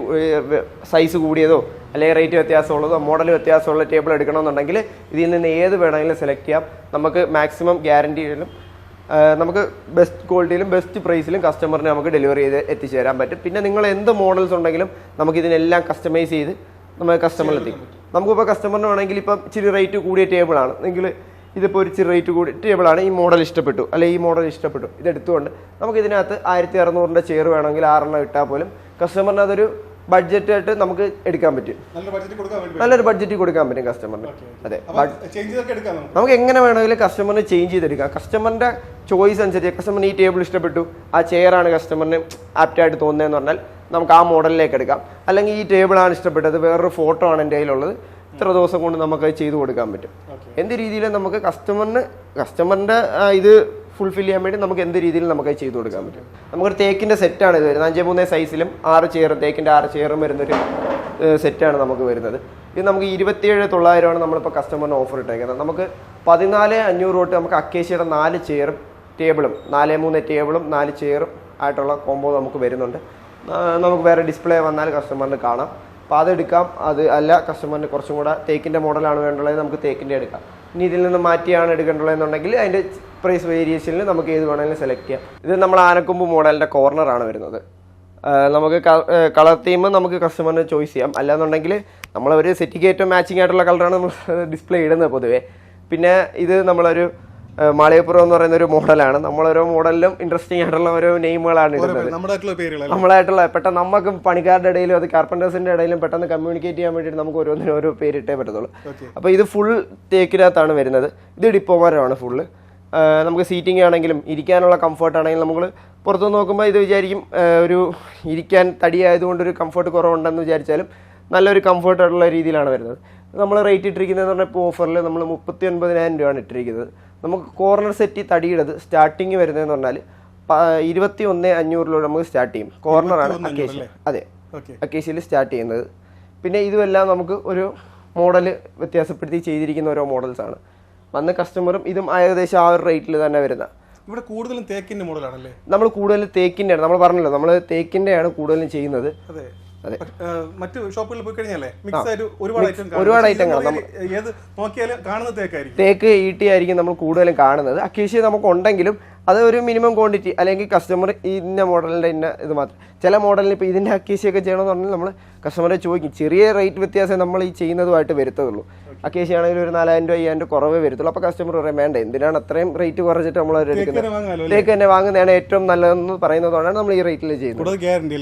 സൈസ് കൂടിയതോ അല്ലെങ്കിൽ റേറ്റ് വ്യത്യാസമുള്ളതോ മോഡൽ വ്യത്യാസമുള്ള ടേബിൾ എടുക്കണമെന്നുണ്ടെങ്കിൽ ഇതിൽ നിന്ന് ഏത് വേണമെങ്കിലും സെലക്ട് ചെയ്യാം. നമുക്ക് മാക്സിമം ഗ്യാരണ്ടിയിലും നമുക്ക് ബെസ്റ്റ് ക്വാളിറ്റിയിലും ബെസ്റ്റ് പ്രൈസിലും കസ്റ്റമറിന് നമുക്ക് ഡെലിവറി ചെയ്ത് എത്തിച്ചു തരാൻ പറ്റും. പിന്നെ നിങ്ങൾ എന്ത് മോഡൽസ് ഉണ്ടെങ്കിലും നമുക്ക് ഇതിനെല്ലാം കസ്റ്റമൈസ് ചെയ്ത് നമ്മൾ കസ്റ്റമറിൽ എത്തിക്കും. നമുക്കിപ്പോൾ കസ്റ്റമറിന് വേണമെങ്കിൽ ഇപ്പം ഇച്ചിരി റേറ്റ് കൂടിയ ടേബിളാണ് എങ്കിൽ ഇതിപ്പോൾ ഒരു റേറ്റ് കൂടി ടേബിളാണ് ഈ മോഡൽ ഇഷ്ടപ്പെട്ടു. അല്ലെങ്കിൽ ഈ മോഡൽ ഇഷ്ടപ്പെട്ടു. ഇതെടുത്തുകൊണ്ട് നമുക്ക് ഇതിനകത്ത് ആയിരത്തി അറുന്നൂറിന്റെ ചെയർ വേണമെങ്കിൽ ആറെണ്ണം ഇട്ടാൽ പോലും കസ്റ്റമറിന് അതൊരു ബഡ്ജറ്റായിട്ട് നമുക്ക് എടുക്കാൻ പറ്റും. നല്ലൊരു ബഡ്ജറ്റ് കൊടുക്കാൻ പറ്റും കസ്റ്റമറിന് അതെ. നമുക്ക് എങ്ങനെ വേണമെങ്കിലും കസ്റ്റമറിന് ചേഞ്ച് ചെയ്തെടുക്കാം. കസ്റ്റമറിന്റെ ചോയ്സ് അനുസരിച്ച് കസ്റ്റമറിന് ഈ ടേബിൾ ഇഷ്ടപ്പെട്ടു. ആ ചെയറാണ് കസ്റ്റമറിന് ആപ്റ്റായിട്ട് തോന്നുന്നതെന്ന് പറഞ്ഞാൽ നമുക്ക് ആ മോഡലിലേക്ക് എടുക്കാം. അല്ലെങ്കിൽ ഈ ടേബിളാണ് ഇഷ്ടപ്പെട്ടത്. വേറൊരു ഫോട്ടോ ആണ് എന്റെ കയ്യിലുള്ളത്. ഇത്ര ദിവസം കൊണ്ട് നമുക്ക് അത് ചെയ്തു കൊടുക്കാൻ പറ്റും. എന്ത് രീതിയിൽ നമുക്ക് കസ്റ്റമറിന് കസ്റ്റമറിന്റെ ഇത് ഫുൾഫിൽ ചെയ്യാൻ വേണ്ടി നമുക്ക് എന്ത് രീതിയിൽ നമുക്ക് അത് ചെയ്തു കൊടുക്കാൻ പറ്റും. നമുക്കൊരു തേക്കിന്റെ സെറ്റാണ് ഇത് വരുന്നത്. അഞ്ചേ മൂന്നേ സൈസിലും ആറ് ചെയർ തേക്കിന്റെ ആറ് ചെയറും വരുന്നൊരു സെറ്റാണ് നമുക്ക് വരുന്നത്. ഇത് നമുക്ക് ഇരുപത്തിയേഴ് തൊള്ളായിരമാണ് നമ്മളിപ്പോൾ കസ്റ്റമറിന് ഓഫർ ഇട്ടേക്കുന്നത്. നമുക്ക് പതിനാല് അഞ്ഞൂറ് തൊട്ട് നമുക്ക് അക്കേഷ്യയുടെ നാല് ചെയറും ടേബിളും നാല് മൂന്ന് ടേബിളും നാല് ചെയറും ആയിട്ടുള്ള കോംബോ നമുക്ക് വരുന്നുണ്ട്. നമുക്ക് വേറെ ഡിസ്പ്ലേ വന്നാൽ കസ്റ്റമറിന് കാണാം. അപ്പോൾ അതെടുക്കാം അത് അല്ല കസ്റ്റമറിന് കുറച്ചും കൂടെ തേക്കിന്റെ മോഡലാണ് വേണ്ടുള്ളത് നമുക്ക് തേക്കിന്റെ എടുക്കാം. ഇനി ഇതിൽ നിന്ന് മാറ്റിയാണ് എടുക്കേണ്ടതെന്നുണ്ടെങ്കിൽ അതിന്റെ പ്രൈസ് വേരിയേഷനിൽ നമുക്ക് ഏത് വേണമെങ്കിലും സെലക്ട് ചെയ്യാം. ഇത് നമ്മൾ ആനക്കൊമ്പ് മോഡലിന്റെ കോർണറാണ് വരുന്നത്. നമുക്ക് കളർ തീം നമുക്ക് കസ്റ്റമറിന് ചോയ്സ് ചെയ്യാം. അല്ലാന്നുണ്ടെങ്കിൽ നമ്മളൊരു സെറ്റിക്ക് ഏറ്റവും മാച്ചിങ് ആയിട്ടുള്ള കളറാണ് നമ്മൾ ഡിസ്പ്ലേ ഇടുന്നത് പൊതുവേ. പിന്നെ ഇത് നമ്മളൊരു മാളികപ്പുറം എന്ന് പറയുന്ന ഒരു മോഡലാണ്. നമ്മൾ ഓരോ മോഡലിലും ഇൻട്രസ്റ്റിംഗ് ആയിട്ടുള്ള ഓരോ നെയിമുകളാണ് ഇടുന്നത്. നമ്മളായിട്ടുള്ള പെട്ടെന്ന് നമുക്ക് പണിക്കാരുടെ ഇടയിലും അത് കാർപ്പന്റേഴ്സിന്റെ ഇടയിലും പെട്ടെന്ന് കമ്മ്യൂണിക്കേറ്റ് ചെയ്യാൻ വേണ്ടിയിട്ട് നമുക്ക് ഓരോന്നിനും ഓരോ പേരിട്ടേ പറ്റത്തുള്ളൂ. അപ്പൊ അപ്പോൾ ഇത് ഫുൾ തേക്കിനകത്താണ് വരുന്നത്. ഇത് ഡിപ്പോമരമാണ് ഫുള്ള് നമുക്ക് സീറ്റിംഗ് ആണെങ്കിലും ഇരിക്കാനുള്ള കംഫർട്ട് ആണെങ്കിലും നമ്മൾ പുറത്തു നോക്കുമ്പോൾ ഇത് വിചാരിക്കും ഒരു ഇരിക്കാൻ തടിയായതുകൊണ്ട് ഒരു കംഫർട്ട് കുറവുണ്ടെന്ന് വിചാരിച്ചാലും നല്ലൊരു കംഫർട്ട് ആയിട്ടുള്ള രീതിയിലാണ് വരുന്നത്. നമ്മൾ റേറ്റ് ഇട്ടിരിക്കുന്നതെന്ന് പറഞ്ഞാൽ ഇപ്പോൾ ഓഫറിൽ നമ്മൾ മുപ്പത്തി ഒൻപതിനായിരം രൂപയാണ് ഇട്ടിരിക്കുന്നത്. നമുക്ക് കോർണർ സെറ്റ് തടിയിടത് സ്റ്റാർട്ടിങ് വരുന്നതെന്ന് പറഞ്ഞാൽ ഇരുപത്തി ഒന്ന് അഞ്ഞൂറിലൂടെ നമുക്ക് സ്റ്റാർട്ട് ചെയ്യും. കോർണറാണ് അക്കേഷ്യ. അതെ. അക്കേഷ്യയിൽ സ്റ്റാർട്ട് ചെയ്യുന്നത്. പിന്നെ ഇതുമെല്ലാം നമുക്ക് ഒരു മോഡൽ വ്യത്യാസപ്പെടുത്തി ചെയ്തിരിക്കുന്ന ഓരോ മോഡൽസ് ആണ്. വന്ന കസ്റ്റമറും ഇതും ഏകദേശം ആ ഒരു റേറ്റിൽ തന്നെ വരുന്ന. ഇവിടെ കൂടുതലും തേക്കിന്റെ മോഡലാണല്ലേ നമ്മൾ കൂടുതൽ തേക്കിന്റെയാണ് നമ്മൾ പറഞ്ഞല്ലോ നമ്മൾ തേക്കിന്റെയാണ് കൂടുതലും ചെയ്യുന്നത്. മറ്റ് ഷോപ്പുകളിൽ പോയി കഴിഞ്ഞാലേ മിക്സ് ആയിട്ട് ഒരുപാട് ഐറ്റം ഒരുപാട് ഐറ്റം കാണാം. ഏത് നോക്കിയാലും കാണുന്ന തേക്കായിരിക്കും. തേക്ക് ഈട്ടി ആയിരിക്കും നമ്മൾ കൂടുതലും കാണുന്നത്. അക്യൂഷ്യ നമുക്ക് ഉണ്ടെങ്കിലും അത് ഒരു മിനിമം ക്വാണ്ടിറ്റി അല്ലെങ്കിൽ കസ്റ്റമർ ഇന്ന മോഡലിന്റെ ഇന്ന ഇത് മാത്രം. ചില മോഡലിന് ഇപ്പോൾ ഇതിന്റെ അക്യൂഷ്യൊക്കെ ചെയ്യണമെന്ന് പറഞ്ഞാൽ നമ്മൾ കസ്റ്റമറെ ചോദിക്കും. ചെറിയ റേറ്റ് വ്യത്യാസം നമ്മൾ ഈ ചെയ്യുന്നതുമായിട്ട് വരുത്തുള്ളൂ. അക്കേഷ്യ ആണെങ്കിൽ ഒരു നാലായിരം രൂപ അയ്യായിരം രൂപ കുറവേ വരത്തുള്ളൂ. അപ്പോൾ കസ്റ്റമർ പറയും വേണ്ട എന്തിനാണ് അത്രയും റേറ്റ് കുറച്ചിട്ട് നമ്മൾ എടുക്കുന്നത്? തേക്ക് തന്നെ വാങ്ങുന്നതാണ് ഏറ്റവും നല്ലതെന്ന് പറയുന്നതുകൊണ്ടാണ് നമ്മൾ ഈ റേറ്റിൽ ചെയ്യുന്നത്. ഗ്യാരണ്ടി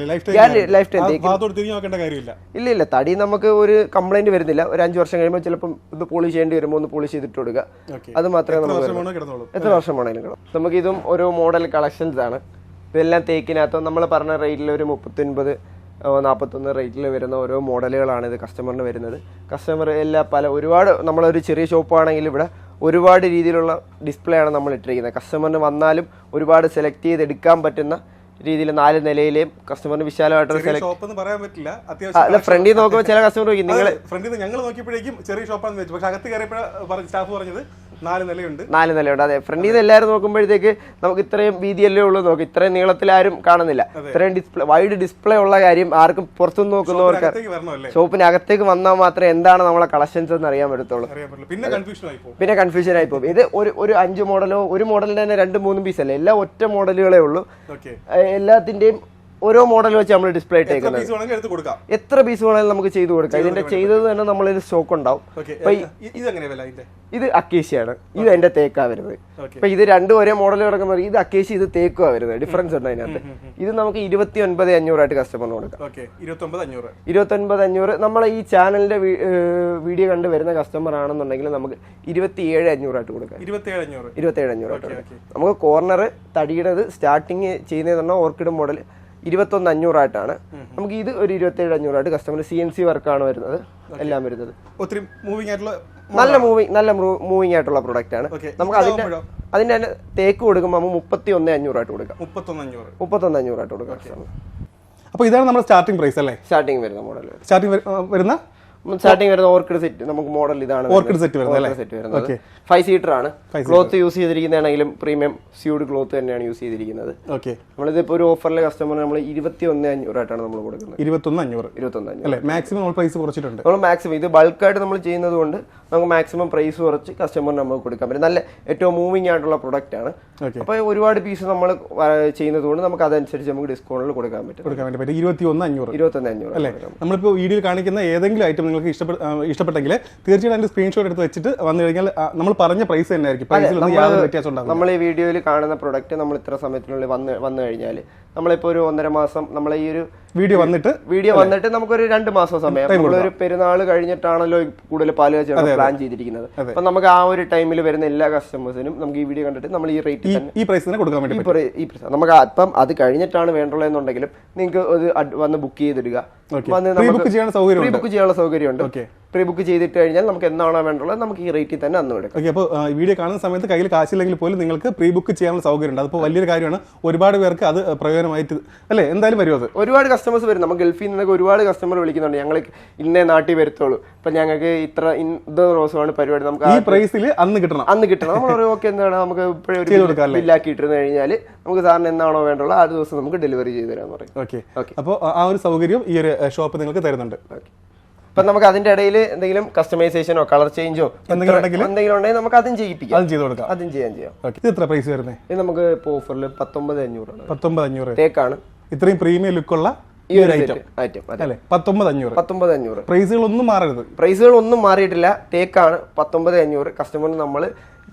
ലൈഫ് ടൈം ഇല്ല ഇല്ല തടി നമുക്ക് ഒരു കംപ്ലൈന്റ് വരുന്നില്ല. ഒരു അഞ്ച് വർഷം കഴിയുമ്പോൾ ചിലപ്പം ഇത് പോളിഷ് ചെയ്യേണ്ടി വരുമ്പോൾ ഒന്ന് പോളിഷ് ചെയ്തിട്ട് കൊടുക്കുക. അത് മാത്രമേ നമുക്ക് എത്ര വർഷം വേണമെങ്കിലും നമുക്ക് ഇതും ഒരു മോഡൽ കളക്ഷൻസ് ആണ്. ഇതെല്ലാം തേക്കിനകത്ത് നമ്മൾ പറഞ്ഞ റേറ്റിൽ ഒരു മുപ്പത്തൊൻപത് നാൽപ്പത്തൊന്ന് റേറ്റിൽ വരുന്ന ഓരോ മോഡലുകളാണ് ഇത് കസ്റ്റമറിന് വരുന്നത്. കസ്റ്റമർ എല്ലാ പല ഒരുപാട് നമ്മളൊരു ചെറിയ ഷോപ്പാണെങ്കിൽ ഇവിടെ ഒരുപാട് രീതിയിലുള്ള ഡിസ്പ്ലേ ആണ് നമ്മൾ ഇട്ടിരിക്കുന്നത്. കസ്റ്റമറിന് വന്നാലും ഒരുപാട് സെലക്ട് ചെയ്ത് എടുക്കാൻ പറ്റുന്ന രീതിയിൽ നാല് നിലയിലെയും കസ്റ്റമറിന് വിശാലമായിട്ട് സെലക്ട് ഷോപ്പ് എന്ന് പറയാൻ പറ്റില്ല. അല്ല ഫ്രണ്ടിൽ നോക്കുമ്പോൾ ചില കസ്റ്റമർ നിങ്ങൾ ഫ്രണ്ടിൽ നിന്ന് ഞങ്ങൾ നോക്കിയപ്പോഴേക്കും ചെറിയ ഷോപ്പാണെന്ന് വെച്ചു. പക്ഷെ അകത്ത് കയറിയപ്പോഴാണ് സ്റ്റാഫ് പറഞ്ഞത് നാല് നിലയുണ്ട്. നാല് നിലയുണ്ട്. അതെ ഫ്രണ്ടിൽ നിന്ന് എല്ലാവരും നോക്കുമ്പോഴത്തേക്ക് നമുക്ക് ഇത്രയും വീതിയല്ലേ ഉള്ളൂ നോക്കും. ഇത്രയും നീളത്തിൽ ആരും കാണുന്നില്ല. ഇത്രയും ഡിസ്പ്ലേ വൈഡ് ഡിസ്പ്ലേ ഉള്ള കാര്യം ആർക്കും പുറത്തുനിന്ന് നോക്കുന്നവർക്ക് അകത്തേക്ക് ഷോപ്പിനകത്തേക്ക് വന്നാൽ മാത്രമേ എന്താണ് നമ്മളെ കളക്ഷൻസ് എന്ന് അറിയാൻ പറ്റത്തുള്ളൂ. പിന്നെ കൺഫ്യൂഷൻ ആയി പോകും. പിന്നെ കൺഫ്യൂഷൻ ആയി പോകും. ഇത് ഒരു ഒരു അഞ്ച് മോഡലോ ഒരു മോഡലിന്റെ തന്നെ രണ്ട് മൂന്ന് പീസ് അല്ലേ? എല്ലാ ഒറ്റ മോഡലുകളേ ഉള്ളൂ. എല്ലാത്തിന്റെയും ഓരോ മോഡൽ വെച്ച് നമ്മൾ ഡിസ്പ്ലേ ഇട്ടേക്കുന്നത്. എത്ര പീസ് വേണമെങ്കിലും നമുക്ക് ചെയ്തു കൊടുക്കാം. ഇതിന്റെ ചെയ്തത് തന്നെ നമ്മൾ സ്റ്റോക്ക് ഉണ്ടാവും. ഇത് അക്കേശിയാണ് ഇത് എന്റെ തേക്കാ വരുന്നത്. അപ്പൊ ഇത് രണ്ടും ഒരേ മോഡൽ കിടക്കുന്നത് ഇത് അക്കേശി ഇത് തേക്കുവാ വരുന്നത്. ഡിഫറൻസ് ഉണ്ട് അതിനകത്ത്. ഇത് നമുക്ക് ഇരുപത്തി ഒൻപത് അഞ്ഞൂറായിട്ട് കസ്റ്റമറിന് കൊടുക്കാം. ഇരുപത്തി ഒൻപത് അഞ്ഞൂറ്. നമ്മളെ ഈ ചാനലിന്റെ വീഡിയോ കണ്ട് വരുന്ന കസ്റ്റമർ ആണെന്നുണ്ടെങ്കിൽ നമുക്ക് ഇരുപത്തി ഏഴ് അഞ്ഞൂറായിട്ട് കൊടുക്കാം. ഇരുപത്തിയേഴ് അഞ്ഞൂറ്. ഇരുപത്തേഴ് അഞ്ഞൂറായിട്ട് നമുക്ക് കോർണർ തടിയുടേത് സ്റ്റാർട്ടിങ് ചെയ്യുന്നതെന്ന് പറഞ്ഞാൽ ഓർക്കിഡ് മോഡൽ ഇരുപത്തൊന്ന് അഞ്ഞൂറായിട്ടാണ്. നമുക്ക് ഇത് ഒരു ഇരുപത്തേഴ് അഞ്ഞൂറായിട്ട് കസ്റ്റമർ സി എൻ സി വർക്കാണ് വരുന്നത്. എല്ലാം വരുന്നത്. ഒത്തിരി മൂവിംഗ് ആയിട്ടുള്ള നല്ല മൂവിങ് നല്ല മൂവിങ് ആയിട്ടുള്ള പ്രൊഡക്റ്റ് ആണ്. നമുക്ക് അതിന്റെ? അതിന്റെ തന്നെ തേക്ക് കൊടുക്കുമ്പോൾ നമുക്ക് മുപ്പത്തി ഒന്ന് അഞ്ഞൂറായിട്ട് കൊടുക്കാം. മുപ്പത്തൊന്ന് അഞ്ഞൂറായിട്ട് കൊടുക്കാം അപ്പോൾ ഇതാണ് നമ്മുടെ സ്റ്റാർട്ടിംഗ് പ്രൈസ് അല്ലേ? സ്റ്റാർട്ടിംഗ് വരുന്ന മോഡൽ സ്റ്റാർട്ടിംഗ് വരുന്ന സ്റ്റാർട്ടിങ് വരുന്ന ഓർക്കിഡ് സെറ്റ് നമുക്ക് മോഡൽ ഇതാണ് ഓർക്കിഡ് സെറ്റ് വരുന്നത്? സെറ്റ് വരുന്നത്. ഫൈവ് സീറ്റർ ആണ്. ക്ലോത്ത് യൂസ് ചെയ്തിരിക്കുന്നതാണെങ്കിലും പ്രീമിയം സ്യൂഡ് ക്ലോത്ത് തന്നെയാണ് യൂസ് ചെയ്തിരിക്കുന്നത്. ഓക്കെ നമ്മളിതിപ്പോ ഒരു ഓഫറിലെ കസ്റ്റമർ നമ്മൾ ഇരുപത്തി ഒന്ന് അഞ്ഞൂറായിട്ടാണ് നമ്മൾ കൊടുക്കുന്നത്. ഇരുപത്തൊന്ന് അഞ്ഞൂറ്. ഇരുപത്തൊന്ന് അഞ്ഞൂറ്. അല്ലേ? മാക്സിമം നമ്മൾ പ്രൈസ് കുറച്ചിട്ടുണ്ട്. നമ്മൾ മാക്സിമം ഇത് ബൾക്കായിട്ട് നമ്മൾ ചെയ്യുന്നതുകൊണ്ട് നമുക്ക് മാക്സിമം പ്രൈസ് കുറച്ച് കസ്റ്റമറിന് നമുക്ക് കൊടുക്കാൻ പറ്റും. നല്ല ഏറ്റവും മൂവിങ് ആയിട്ടുള്ള പ്രൊഡക്റ്റ് ആണ്. അപ്പോൾ ഒരുപാട് പീസ് നമ്മൾ ചെയ്യുന്നതുകൊണ്ട് നമുക്ക് അതനുസരിച്ച് നമുക്ക് ഡിസ്കൗണ്ടിൽ കൊടുക്കാൻ പറ്റും. കൊടുക്കാൻ പറ്റും. ഇരുപത്തി ഒന്ന് അഞ്ഞൂറ്. ഇരുപത്തൊന്ന് അഞ്ഞൂറ് അല്ലേ? നമ്മളിപ്പോൾ വീഡിയോയിൽ കാണിക്കുന്ന ഏതെങ്കിലും ഐറ്റം നിങ്ങൾക്ക് ഇഷ്ടപ്പെട്ട ഇഷ്ടപ്പെട്ടെങ്കിൽ തീർച്ചയായിട്ടും അതിന്റെ സ്ക്രീൻഷോട്ട് എടുത്ത് വെച്ചിട്ട് വന്നു കഴിഞ്ഞാൽ നമ്മൾ പറഞ്ഞ പ്രൈസ് തന്നെ ആയിരിക്കും പ്രൈസിൽ ഒന്നും യാതൊരു വ്യത്യാസം ഉണ്ടാകും നമ്മൾ ഈ വീഡിയോയിൽ കാണുന്ന പ്രൊഡക്റ്റ് നമ്മൾ ഇത്ര സമയത്തിനുള്ളിൽ വന്ന് വന്നു കഴിഞ്ഞാൽ നമ്മളിപ്പോൾ ഒരു ഒന്നര മാസം നമ്മൾ ഈ ഒരു വീഡിയോ വന്നിട്ട് വീഡിയോ വന്നിട്ട് നമുക്കൊരു രണ്ട് മാസം സമയം. നമ്മളൊരു പെരുന്നാൾ കഴിഞ്ഞിട്ടാണല്ലോ കൂടുതൽ പാൽ കച്ചവടം പ്ലാൻ ചെയ്തിരിക്കുന്നത്. അപ്പൊ നമുക്ക് ആ ഒരു ടൈമിൽ വരുന്ന എല്ലാ കസ്റ്റമേഴ്സിനും നമുക്ക് ഈ വീഡിയോ കണ്ടിട്ട് നമ്മൾ ഈ റേറ്റ് ഈ പ്രൈസ് തന്നെ കൊടുക്കാൻ വേണ്ടി ഈ പ്രൈസ് നമുക്ക് അപ്പം അത് കഴിഞ്ഞിട്ടാണ് വേണ്ടുള്ളതെന്നുണ്ടെങ്കിലും നിങ്ങൾക്ക് അത് വന്ന് ബുക്ക് ചെയ്തിടുക. വന്ന് ബുക്ക് ചെയ്യാനുള്ള സൗകര്യം സൗകര്യമുണ്ട് ഓക്കെ. പ്രീ ബുക്ക് ചെയ്തിട്ട് കഴിഞ്ഞാൽ നമുക്ക് എന്നാണോ വേണ്ടുള്ളത് നമുക്ക് ഈ റേറ്റിൽ തന്നെ അന്ന് എടുക്കാം. ഓക്കെ അപ്പോൾ വീഡിയോ കാണുന്ന സമയത്ത് കയ്യിൽ കാശില്ലെങ്കിൽ പോലും നിങ്ങൾക്ക് പ്രീ ബുക്ക് ചെയ്യാനുള്ള സൗകര്യമുണ്ട്. അതിപ്പോൾ വലിയൊരു കാര്യമാണ്. ഒരുപാട് പേർക്ക് അത് പ്രയോജനമായിട്ട് അല്ലേ? എന്തായാലും വരും അത്. ഒരുപാട് കസ്റ്റമേഴ്സ് വരും. നമുക്ക് ഗൾഫിൽ നിന്നൊക്കെ ഒരുപാട് കസ്റ്റമർ വിളിക്കുന്നുണ്ട്. ഞങ്ങൾ ഇന്നേ നാട്ടിൽ വരുത്തുള്ളൂ. അപ്പം ഞങ്ങൾക്ക് ഇത്ര ഇത് ദിവസമാണ് പരിപാടി. നമുക്ക് ഈ പ്രൈസിൽ അന്ന് കിട്ടണം. അന്ന് കിട്ടണം. നമ്മൾ ഓക്കെ എന്താണ് നമുക്ക് ഇപ്പോഴും ബില്ലാക്കി ഇട്ടിരുന്നു കഴിഞ്ഞാൽ നമുക്ക് സാറിന് എന്നാണോ വേണ്ടത് ആ ദിവസം നമുക്ക് ഡെലിവറി ചെയ്തു തരാമെന്ന് പറയും. ഓക്കെ. ഓക്കെ. അപ്പോൾ ആ ഒരു സൗകര്യം ഈ ഒരു ഷോപ്പ് നിങ്ങൾക്ക് തരുന്നുണ്ട്. ഇപ്പൊ നമുക്ക് അതിന്റെ ഇടയിൽ എന്തെങ്കിലും കസ്റ്റമൈസേഷനോ കളർ ചേഞ്ചോ എന്തെങ്കിലും എന്തെങ്കിലും ഉണ്ടെങ്കിൽ നമുക്ക് അതും ചെയ്യിപ്പിക്കാം. അതും ചെയ്ത് കൊടുക്കാം. അതും ചെയ്യാൻ ചെയ്യാം. ഇത്ര ഇത് എത്ര പ്രൈസ് വരുന്നത് ഇത് നമുക്ക് ഇപ്പോൾ ഓഫറിൽ പത്തൊമ്പത് അഞ്ഞൂറാണ്. പത്തൊമ്പത് അഞ്ഞൂറ്. തേക്കാണ് ഇത്രയും പ്രീമിയം ലുക്കുള്ള ഈ ഒരു ഐറ്റം അല്ലേ? പത്തൊമ്പത് അഞ്ഞൂറ്. പത്തൊമ്പത് അഞ്ഞൂറ്. പ്രൈസുകളൊന്നും മാറരുത്. പ്രൈസുകൾ ഒന്നും മാറിയിട്ടില്ല. തേക്കാണ് പത്തൊമ്പത് അഞ്ഞൂറ്. കസ്റ്റമറിന് നമ്മൾ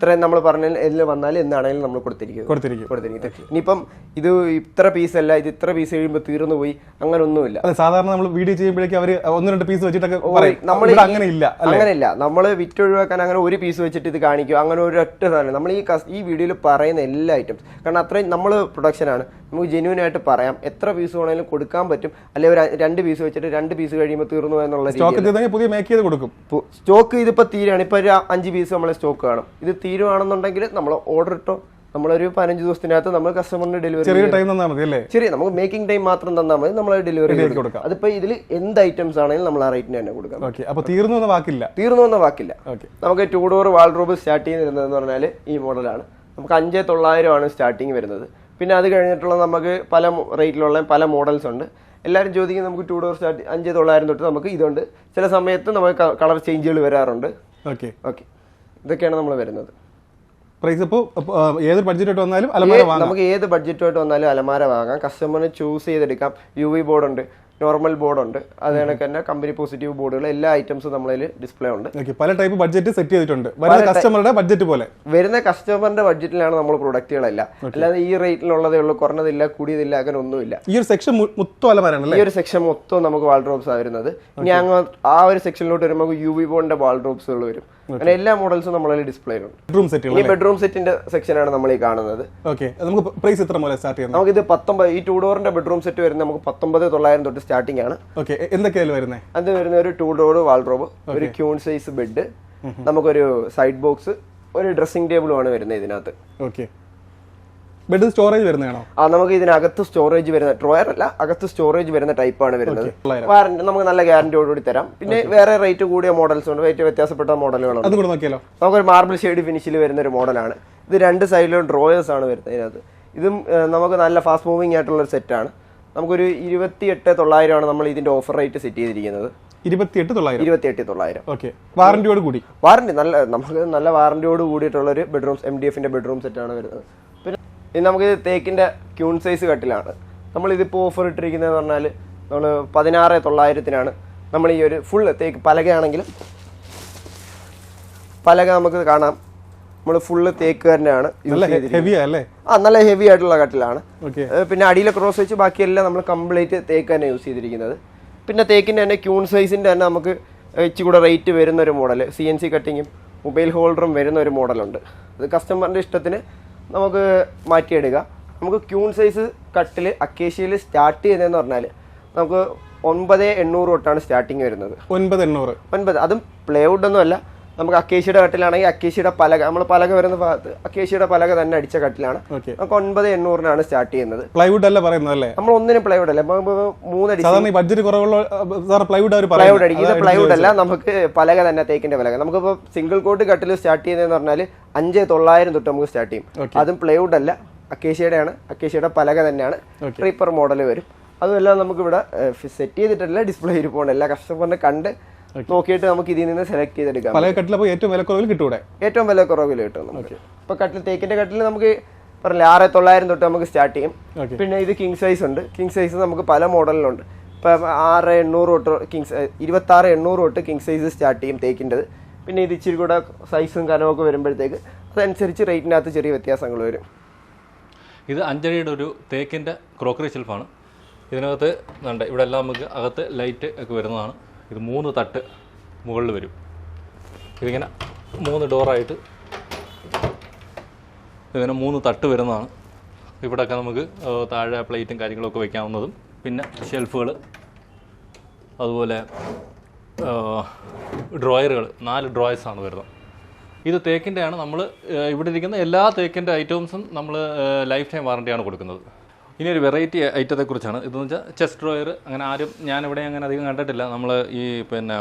ഇത്രയും നമ്മൾ പറഞ്ഞ ഇതിൽ വന്നാൽ എന്താണെങ്കിലും നമ്മൾ കൊടുത്തിരിക്കും. കൊടുത്തിരിക്കും. കൊടുത്തിരിക്കും. ഇനിയിപ്പം ഇത് ഇത്ര പീസ് അല്ല ഇത് ഇത്ര പീസ് കഴിയുമ്പോൾ തീർന്നു പോയി അങ്ങനെ ഒന്നുമില്ല. അതെ സാധാരണ നമ്മൾ വീഡിയോ ചെയ്യുമ്പോഴേക്കും അവർ ഒന്ന് രണ്ട് പീസ് വെച്ചിട്ടൊക്കെ നമ്മൾ അങ്ങനെ ഇല്ല അങ്ങനെ ഇല്ല നമ്മൾ വിറ്റ് ഒഴിവാക്കാൻ അങ്ങനെ ഒരു പീസ് വെച്ചിട്ട് ഇത് കാണിക്കും. അങ്ങനെ ഒരു ഒറ്റ സാധനം നമ്മൾ ഈ ഈ വീഡിയോയിൽ പറയുന്ന എല്ലാ ഐറ്റംസ് കാരണം അത്രയും നമ്മൾ പ്രൊഡക്ഷനാണ് നമുക്ക് ജെന്യൂൻ ആയിട്ട് പറയാം. എത്ര പീസ് വേണമെങ്കിലും കൊടുക്കാൻ പറ്റും. അല്ലെങ്കിൽ ഒരു രണ്ട് പീസ് വെച്ചിട്ട് രണ്ട് പീസ് കഴിയുമ്പോൾ തീർന്നു എന്നുള്ള സ്റ്റോക്ക് പുതിയ മേക്ക് ചെയ്ത് കൊടുക്കും. സ്റ്റോക്ക് ഇതിപ്പോൾ തീരാണ്. ഇപ്പോൾ ഒരു അഞ്ച് പീസ് നമ്മളെ സ്റ്റോക്ക് കാണും. ഇത് തീരുവാണെന്നുണ്ടെങ്കിൽ നമ്മൾ ഓർഡർ ഇട്ടോ നമ്മളൊരു പതിനഞ്ച് ദിവസത്തിനകത്ത് നമ്മൾ കസ്റ്റമറിന് ഡെലിവറി ചെറിയ ടൈം തന്നാൽ മതി അല്ലേ? ശരി നമുക്ക് മേക്കിംഗ് ടൈം മാത്രം തന്നാൽ മതി നമ്മൾ ഡെലിവറി കൊടുക്കാം. അതിപ്പോ ഇതിൽ എന്ത് ഐറ്റംസ് ആണെങ്കിലും നമ്മൾ ആ റേറ്റിന് തന്നെ കൊടുക്കാം. അപ്പൊ തീർന്നു എന്ന വാക്കില്ല? തീർന്നു എന്ന വാക്കില്ല. നമുക്ക് ടൂ ഡോർ വാൾഡ്രോബ് സ്റ്റാർട്ട് ചെയ്യുന്നതെന്ന് പറഞ്ഞാൽ ഈ മോഡലാണ് നമുക്ക് അഞ്ച് തൊള്ളായിരമാണ് സ്റ്റാർട്ടിങ് വരുന്നത്. പിന്നെ അത് കഴിഞ്ഞിട്ടുള്ള നമുക്ക് പല റേറ്റിലുള്ള പല മോഡൽസ് ഉണ്ട്. എല്ലാവരും ചോദിക്കും നമുക്ക് ടൂ ഡോർ സ്റ്റാർട്ട് അഞ്ച് തൊള്ളായിരം തൊട്ട് നമുക്ക് ഇതുണ്ട്. ചില സമയത്ത് നമുക്ക് കളർ ചേഞ്ചുകൾ വരാറുണ്ട്. ഓക്കെ ഓക്കെ ഇതൊക്കെയാണ് നമ്മൾ വരുന്നത്. പ്രൈസ് ഇപ്പോൾ ഏത് ബഡ്ജറ്റ് വന്നാലും അലമാര വാങ്ങാം. നമുക്ക് ഏത് ബഡ്ജറ്റുമായിട്ട് വന്നാലും അലമാര വാങ്ങാം. കസ്റ്റമറിന് ചൂസ് ചെയ്തെടുക്കാം. യു വി ബോർഡ് ഉണ്ട് നോർമൽ ബോർഡ് ഉണ്ട്. അത് കണക്ക് തന്നെ കമ്പനി പോസിറ്റീവ് ബോർഡുകൾ എല്ലാ ഐറ്റംസും നമ്മളതിൽ ഡിസ്പ്ലേ ഉണ്ട്. ഓക്കെ പല ടൈപ്പ് ബഡ്ജറ്റ് സെറ്റ് ചെയ്തിട്ടുണ്ട്. വരുന്ന കസ്റ്റമറുടെ ബഡ്ജറ്റ് പോലെ. വരുന്ന കസ്റ്റമറിന്റെ ബഡ്ജറ്റിലാണ് നമ്മൾ പ്രൊഡക്റ്റുകളെല്ലാം അല്ലാതെ ഈ റേറ്റിലുള്ളതേ ഉള്ളൂ കുറഞ്ഞതില്ല കൂടിയതില്ല അങ്ങനെ ഒന്നുമില്ല. ഈ ഒരു സെക്ഷൻ മൊത്തം അലമാരാണ് ഈ ഒരു സെക്ഷൻ മൊത്തം നമുക്ക് വാൾഡ്രോബ്സ് ആ വരുന്നത്. ഇനി അങ്ങ് ആ ഒരു സെക്ഷനിലോട്ട് വരുമ്പോൾ യു വി ബോർഡിന്റെ വാൾഡ്രോപ്സുകൾ വരും. അങ്ങനെ എല്ലാ മോഡൽസും നമ്മളതിൽ ഡിസ്പ്ലേ ഉണ്ട്. ബെഡ്റൂം സെറ്റ് ഈ ബെഡ്റൂം സെറ്റിന്റെ സെക്ഷനാണ് നമ്മൾ ഈ കാണുന്നത്. ഓക്കെ നമുക്ക് പ്രൈസ് എത്ര സ്റ്റാർട്ട് ചെയ്യുന്നത്? ഇത് പത്തൊമ്പത് ഈ ടൂ ഡോറിന്റെ ബെഡ്റൂം സെറ്റ് വരുന്നത് നമുക്ക് പത്തൊമ്പത് തൊള്ളായിരം തൊട്ട് സ്റ്റാർട്ടിംഗ് ആണ്. ഓക്കെ എന്തൊക്കെയായാലും വരുന്നത് അത് വരുന്ന ഒരു ടൂ ഡോർ വാൾഡ്രോബ് ഒരു ക്യൂൺ സൈസ് ബെഡ് നമുക്കൊരു സൈഡ് ബോക്സ് ഒരു ഡ്രസ്സിംഗ് ടേബിളും ആണ് വരുന്നത് ഇതിനകത്ത്. ഓക്കെ ബെഡ് സ്റ്റോറേജ് വരുന്നതാണോ ആ നമുക്ക് ഇതിനകത്ത് സ്റ്റോറേജ് വരുന്ന ഡ്രോയർ അല്ല അകത്ത് സ്റ്റോറേജ് വരുന്ന ടൈപ്പാണ് വരുന്നത്. വാറന്റി നമുക്ക് നല്ല ഗ്യാരണ്ടിയോടുകൂടി തരാം. പിന്നെ വേറെ റേറ്റ് കൂടിയ മോഡൽസ് ഉണ്ട്. റേറ്റ് വ്യത്യാസപ്പെട്ട മോഡലുകളുണ്ട് അതും കൂടെ നോക്കിയാലോ? നമുക്കൊരു മാർബിൾ ഷെയ്ഡ് ഫിനിഷിൽ വരുന്ന ഒരു മോഡലാണ്. ഇത് രണ്ട് സൈഡിലും ഡ്രോയേഴ്സ് ആണ് വരുന്നത് ഇതിനകത്ത്. ഇതും നമുക്ക് നല്ല ഫാസ്റ്റ് മൂവിങ് ആയിട്ടുള്ള ഒരു സെറ്റാണ് നമുക്കൊരു ഇരുപത്തി എട്ട് തൊള്ളായിരമാണ് നമ്മൾ ഇതിന്റെ ഓഫർ റേറ്റ് സെറ്റ് ചെയ്തിരിക്കുന്നത്. ഇരുപത്തിയെട്ട് തൊള്ളായിരം? ഇരുപത്തി എട്ട് തൊള്ളായിരം. ഓക്കെ. വാറന്റിയോട് കൂടി? വാറണ്ടി നല്ല നമുക്ക് നല്ല വാറന്റിയോട് കൂടിയിട്ടുള്ള ഒരു ബെഡ്റൂംസ് എം ഡി എഫിന്റെ ബെഡ്റൂം സെറ്റാണ് വരുന്നത്. പിന്നെ ഇത് നമുക്ക് തേക്കിന്റെ ക്യൂൺ സൈസ് കട്ടിലാണ്. നമ്മളിതിപ്പോൾ ഓഫർ ഇട്ടിരിക്കുന്നതെന്ന് പറഞ്ഞാൽ നമ്മൾ പതിനാറ് തൊള്ളായിരത്തിനാണ്. നമ്മൾ ഈ ഒരു ഫുൾ തേക്ക് പലകയാണെങ്കിലും പലക നമുക്ക് കാണാം. നമ്മൾ ഫുള്ള് തേക്ക് തന്നെയാണ് ആ നല്ല ഹെവി ആയിട്ടുള്ള കട്ടിലാണ്. പിന്നെ അടിയിലെ ക്രോസ് വെച്ച് ബാക്കിയെല്ലാം നമ്മൾ കംപ്ലീറ്റ് തേക്ക് തന്നെ യൂസ് ചെയ്തിരിക്കുന്നത്. പിന്നെ തേക്കിന്റെ തന്നെ ക്യൂൺ സൈസിന്റെ തന്നെ നമുക്ക് ഇച്ചിരി കൂടെ റേറ്റ് വരുന്ന ഒരു മോഡൽ സി എൻ സി കട്ടിങ്ങും മൊബൈൽ ഹോൾഡറും വരുന്ന ഒരു മോഡലുണ്ട് അത് കസ്റ്റമറിന്റെ ഇഷ്ടത്തിന് നമുക്ക് മാറ്റിയെടുക്കുക നമുക്ക് ക്യൂൺ സൈസ് കട്ടിൽ അക്കേഷ്യയിൽ സ്റ്റാർട്ട് ചെയ്യുന്നതെന്ന് പറഞ്ഞാൽ നമുക്ക് ഒൻപത് എണ്ണൂറ് തൊട്ടാണ് സ്റ്റാർട്ടിങ് വരുന്നത്. ഒൻപത് എണ്ണൂറ്. ഒൻപത്. അതും പ്ലേവുഡ് ഒന്നും അല്ല. നമുക്ക് അക്കേഷ്യയുടെ കട്ടിലാണെങ്കിൽ അക്കേഷ്യയുടെ പലക നമ്മൾ പലക വരുന്ന ഭാഗത്ത് അക്കേഷ്യയുടെ പലക തന്നെ അടിച്ച കട്ടിലാണ്. നമുക്ക് ഒൻപത് എണ്ണൂറിനാണ് സ്റ്റാർട്ട് ചെയ്യുന്നത്. പ്ലൈവുഡ് അല്ല പറയുന്നത് അല്ലേ? നമ്മൾ ഒന്നിനും പ്ലൈവുഡ് അല്ല? മൂന്ന് ബഡ്ജറ്റ് കുറവുള്ള പ്ലൈവുഡ് പ്ലൈവുഡ് അടിക്കും ഇത് പ്ലൈവുഡ് അല്ല നമുക്ക് പലക തന്നെ തേക്കിന്റെ പലക. നമുക്കിപ്പോൾ സിംഗിൾ കോട്ട് കട്ടിൽ സ്റ്റാർട്ട് ചെയ്യുന്നതെന്ന് പറഞ്ഞാൽ അഞ്ച് തൊള്ളായിരം തൊട്ട് നമുക്ക് സ്റ്റാർട്ട് ചെയ്യും. അതും പ്ലൈവുഡ് അല്ല അക്കേഷ്യയുടെ ആണ് അക്കേഷ്യയുടെ പലക തന്നെയാണ്. ട്രീപ്പർ മോഡൽ വരും. അതുമെല്ലാം നമുക്ക് ഇവിടെ സെറ്റ് ചെയ്തിട്ടല്ല ഡിസ്പ്ലേ ഇരിപ്പുണ്ട് എല്ലാ കസ്റ്റമറിനെ കണ്ട് നോക്കിയിട്ട് നമുക്ക് ഇതിൽ നിന്ന് സെലക്ട് ചെയ്തെടുക്കാം. പല കട്ടിലപ്പോൾ ഏറ്റവും വിലക്കുറവിൽ കിട്ടൂടെ? ഏറ്റവും വില കുറവിൽ കിട്ടും നമുക്ക്. ഇപ്പൊ കട്ടിൽ തേക്കിന്റെ കട്ടിൽ നമുക്ക് പറഞ്ഞില്ല ആറ് തൊള്ളായിരം തൊട്ട് നമുക്ക് സ്റ്റാർട്ട് ചെയ്യും. പിന്നെ ഇത് കിങ് സൈസ് ഉണ്ട്. കിങ് സൈസ് നമുക്ക് പല മോഡലിലുണ്ട്. ഇപ്പൊ ആറ് എണ്ണൂറ് തൊട്ട് കിങ് ഇരുപത്തി ആറ് എണ്ണൂറ് തൊട്ട് കിങ് സൈസ് സ്റ്റാർട്ട് ചെയ്യും തേക്കിന്റെത്. പിന്നെ ഇത് ഇച്ചിരി കൂടെ സൈസും കനമൊക്കെ വരുമ്പോഴത്തേക്ക് അതനുസരിച്ച് റേറ്റിനകത്ത് ചെറിയ വ്യത്യാസങ്ങൾ വരും. ഇത് അഞ്ചടിയുടെ ഒരു തേക്കിന്റെ ക്രോക്കറി ഷെൽഫാണ് ഇതിനകത്ത് വേണ്ട ഇവിടെ എല്ലാം നമുക്ക് അകത്ത് ലൈറ്റ് ഒക്കെ വരുന്നതാണ്. ഇത് മൂന്ന് തട്ട് മുകളിൽ വരും. ഇതിങ്ങനെ മൂന്ന് ഡോറായിട്ട് ഇതിങ്ങനെ മൂന്ന് തട്ട് വരുന്നതാണ്. ഇവിടെയൊക്കെ നമുക്ക് താഴെ പ്ലേറ്റും കാര്യങ്ങളൊക്കെ വയ്ക്കാവുന്നതും പിന്നെ ഷെൽഫുകൾ അതുപോലെ ഡ്രോയറുകൾ നാല് ഡ്രോയേഴ്സാണ് വരുന്നത്. ഇത് തേക്കിന്റെയാണ്. നമ്മൾ ഇവിടെ ഇരിക്കുന്ന എല്ലാ തേക്കിന്റെ ഐറ്റംസും നമ്മൾ ലൈഫ് ടൈം വാറണ്ടിയാണ് കൊടുക്കുന്നത്. ഇനി ഒരു വെറൈറ്റി ഐറ്റത്തെക്കുറിച്ചാണ് ഇതെന്ന് വെച്ചാൽ ചെസ്റ്റ് ഡ്രോയർ അങ്ങനെ ആരും ഞാനിവിടെ അങ്ങനെ അധികം കണ്ടിട്ടില്ല. നമ്മൾ ഈ പിന്നെ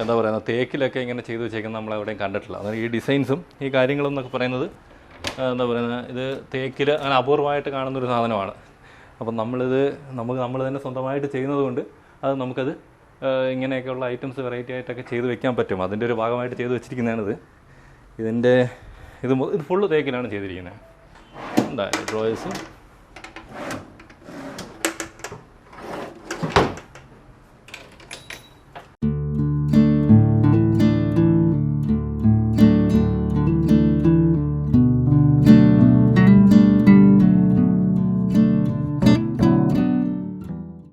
എന്താ പറയുക തേക്കിലൊക്കെ ഇങ്ങനെ ചെയ്തു വെച്ചേക്കുന്നത് നമ്മൾ എവിടെയും കണ്ടിട്ടില്ല. അങ്ങനെ ഈ ഡിസൈൻസും ഈ കാര്യങ്ങളും എന്നൊക്കെ പറയുന്നത് എന്താ പറയുന്നത് ഇത് തേക്കിൽ അങ്ങനെ അപൂർവമായിട്ട് കാണുന്നൊരു സാധനമാണ്. അപ്പം നമ്മളിത് നമുക്ക് നമ്മൾ തന്നെ സ്വന്തമായിട്ട് ചെയ്യുന്നത് കൊണ്ട് അത് നമുക്കത് ഇങ്ങനെയൊക്കെയുള്ള ഐറ്റംസ് വെറൈറ്റി ആയിട്ടൊക്കെ ചെയ്ത് വെക്കാൻ പറ്റും. അതിന്റെ ഒരു ഭാഗമായിട്ട് ചെയ്ത് വെച്ചിരിക്കുന്നതാണിത്. ഇതിന്റെ ഇത് ഇത് ഫുള്ള് തേക്കിലാണ് ചെയ്തിരിക്കുന്നത്. എന്താ ഡ്രോയേഴ്സ്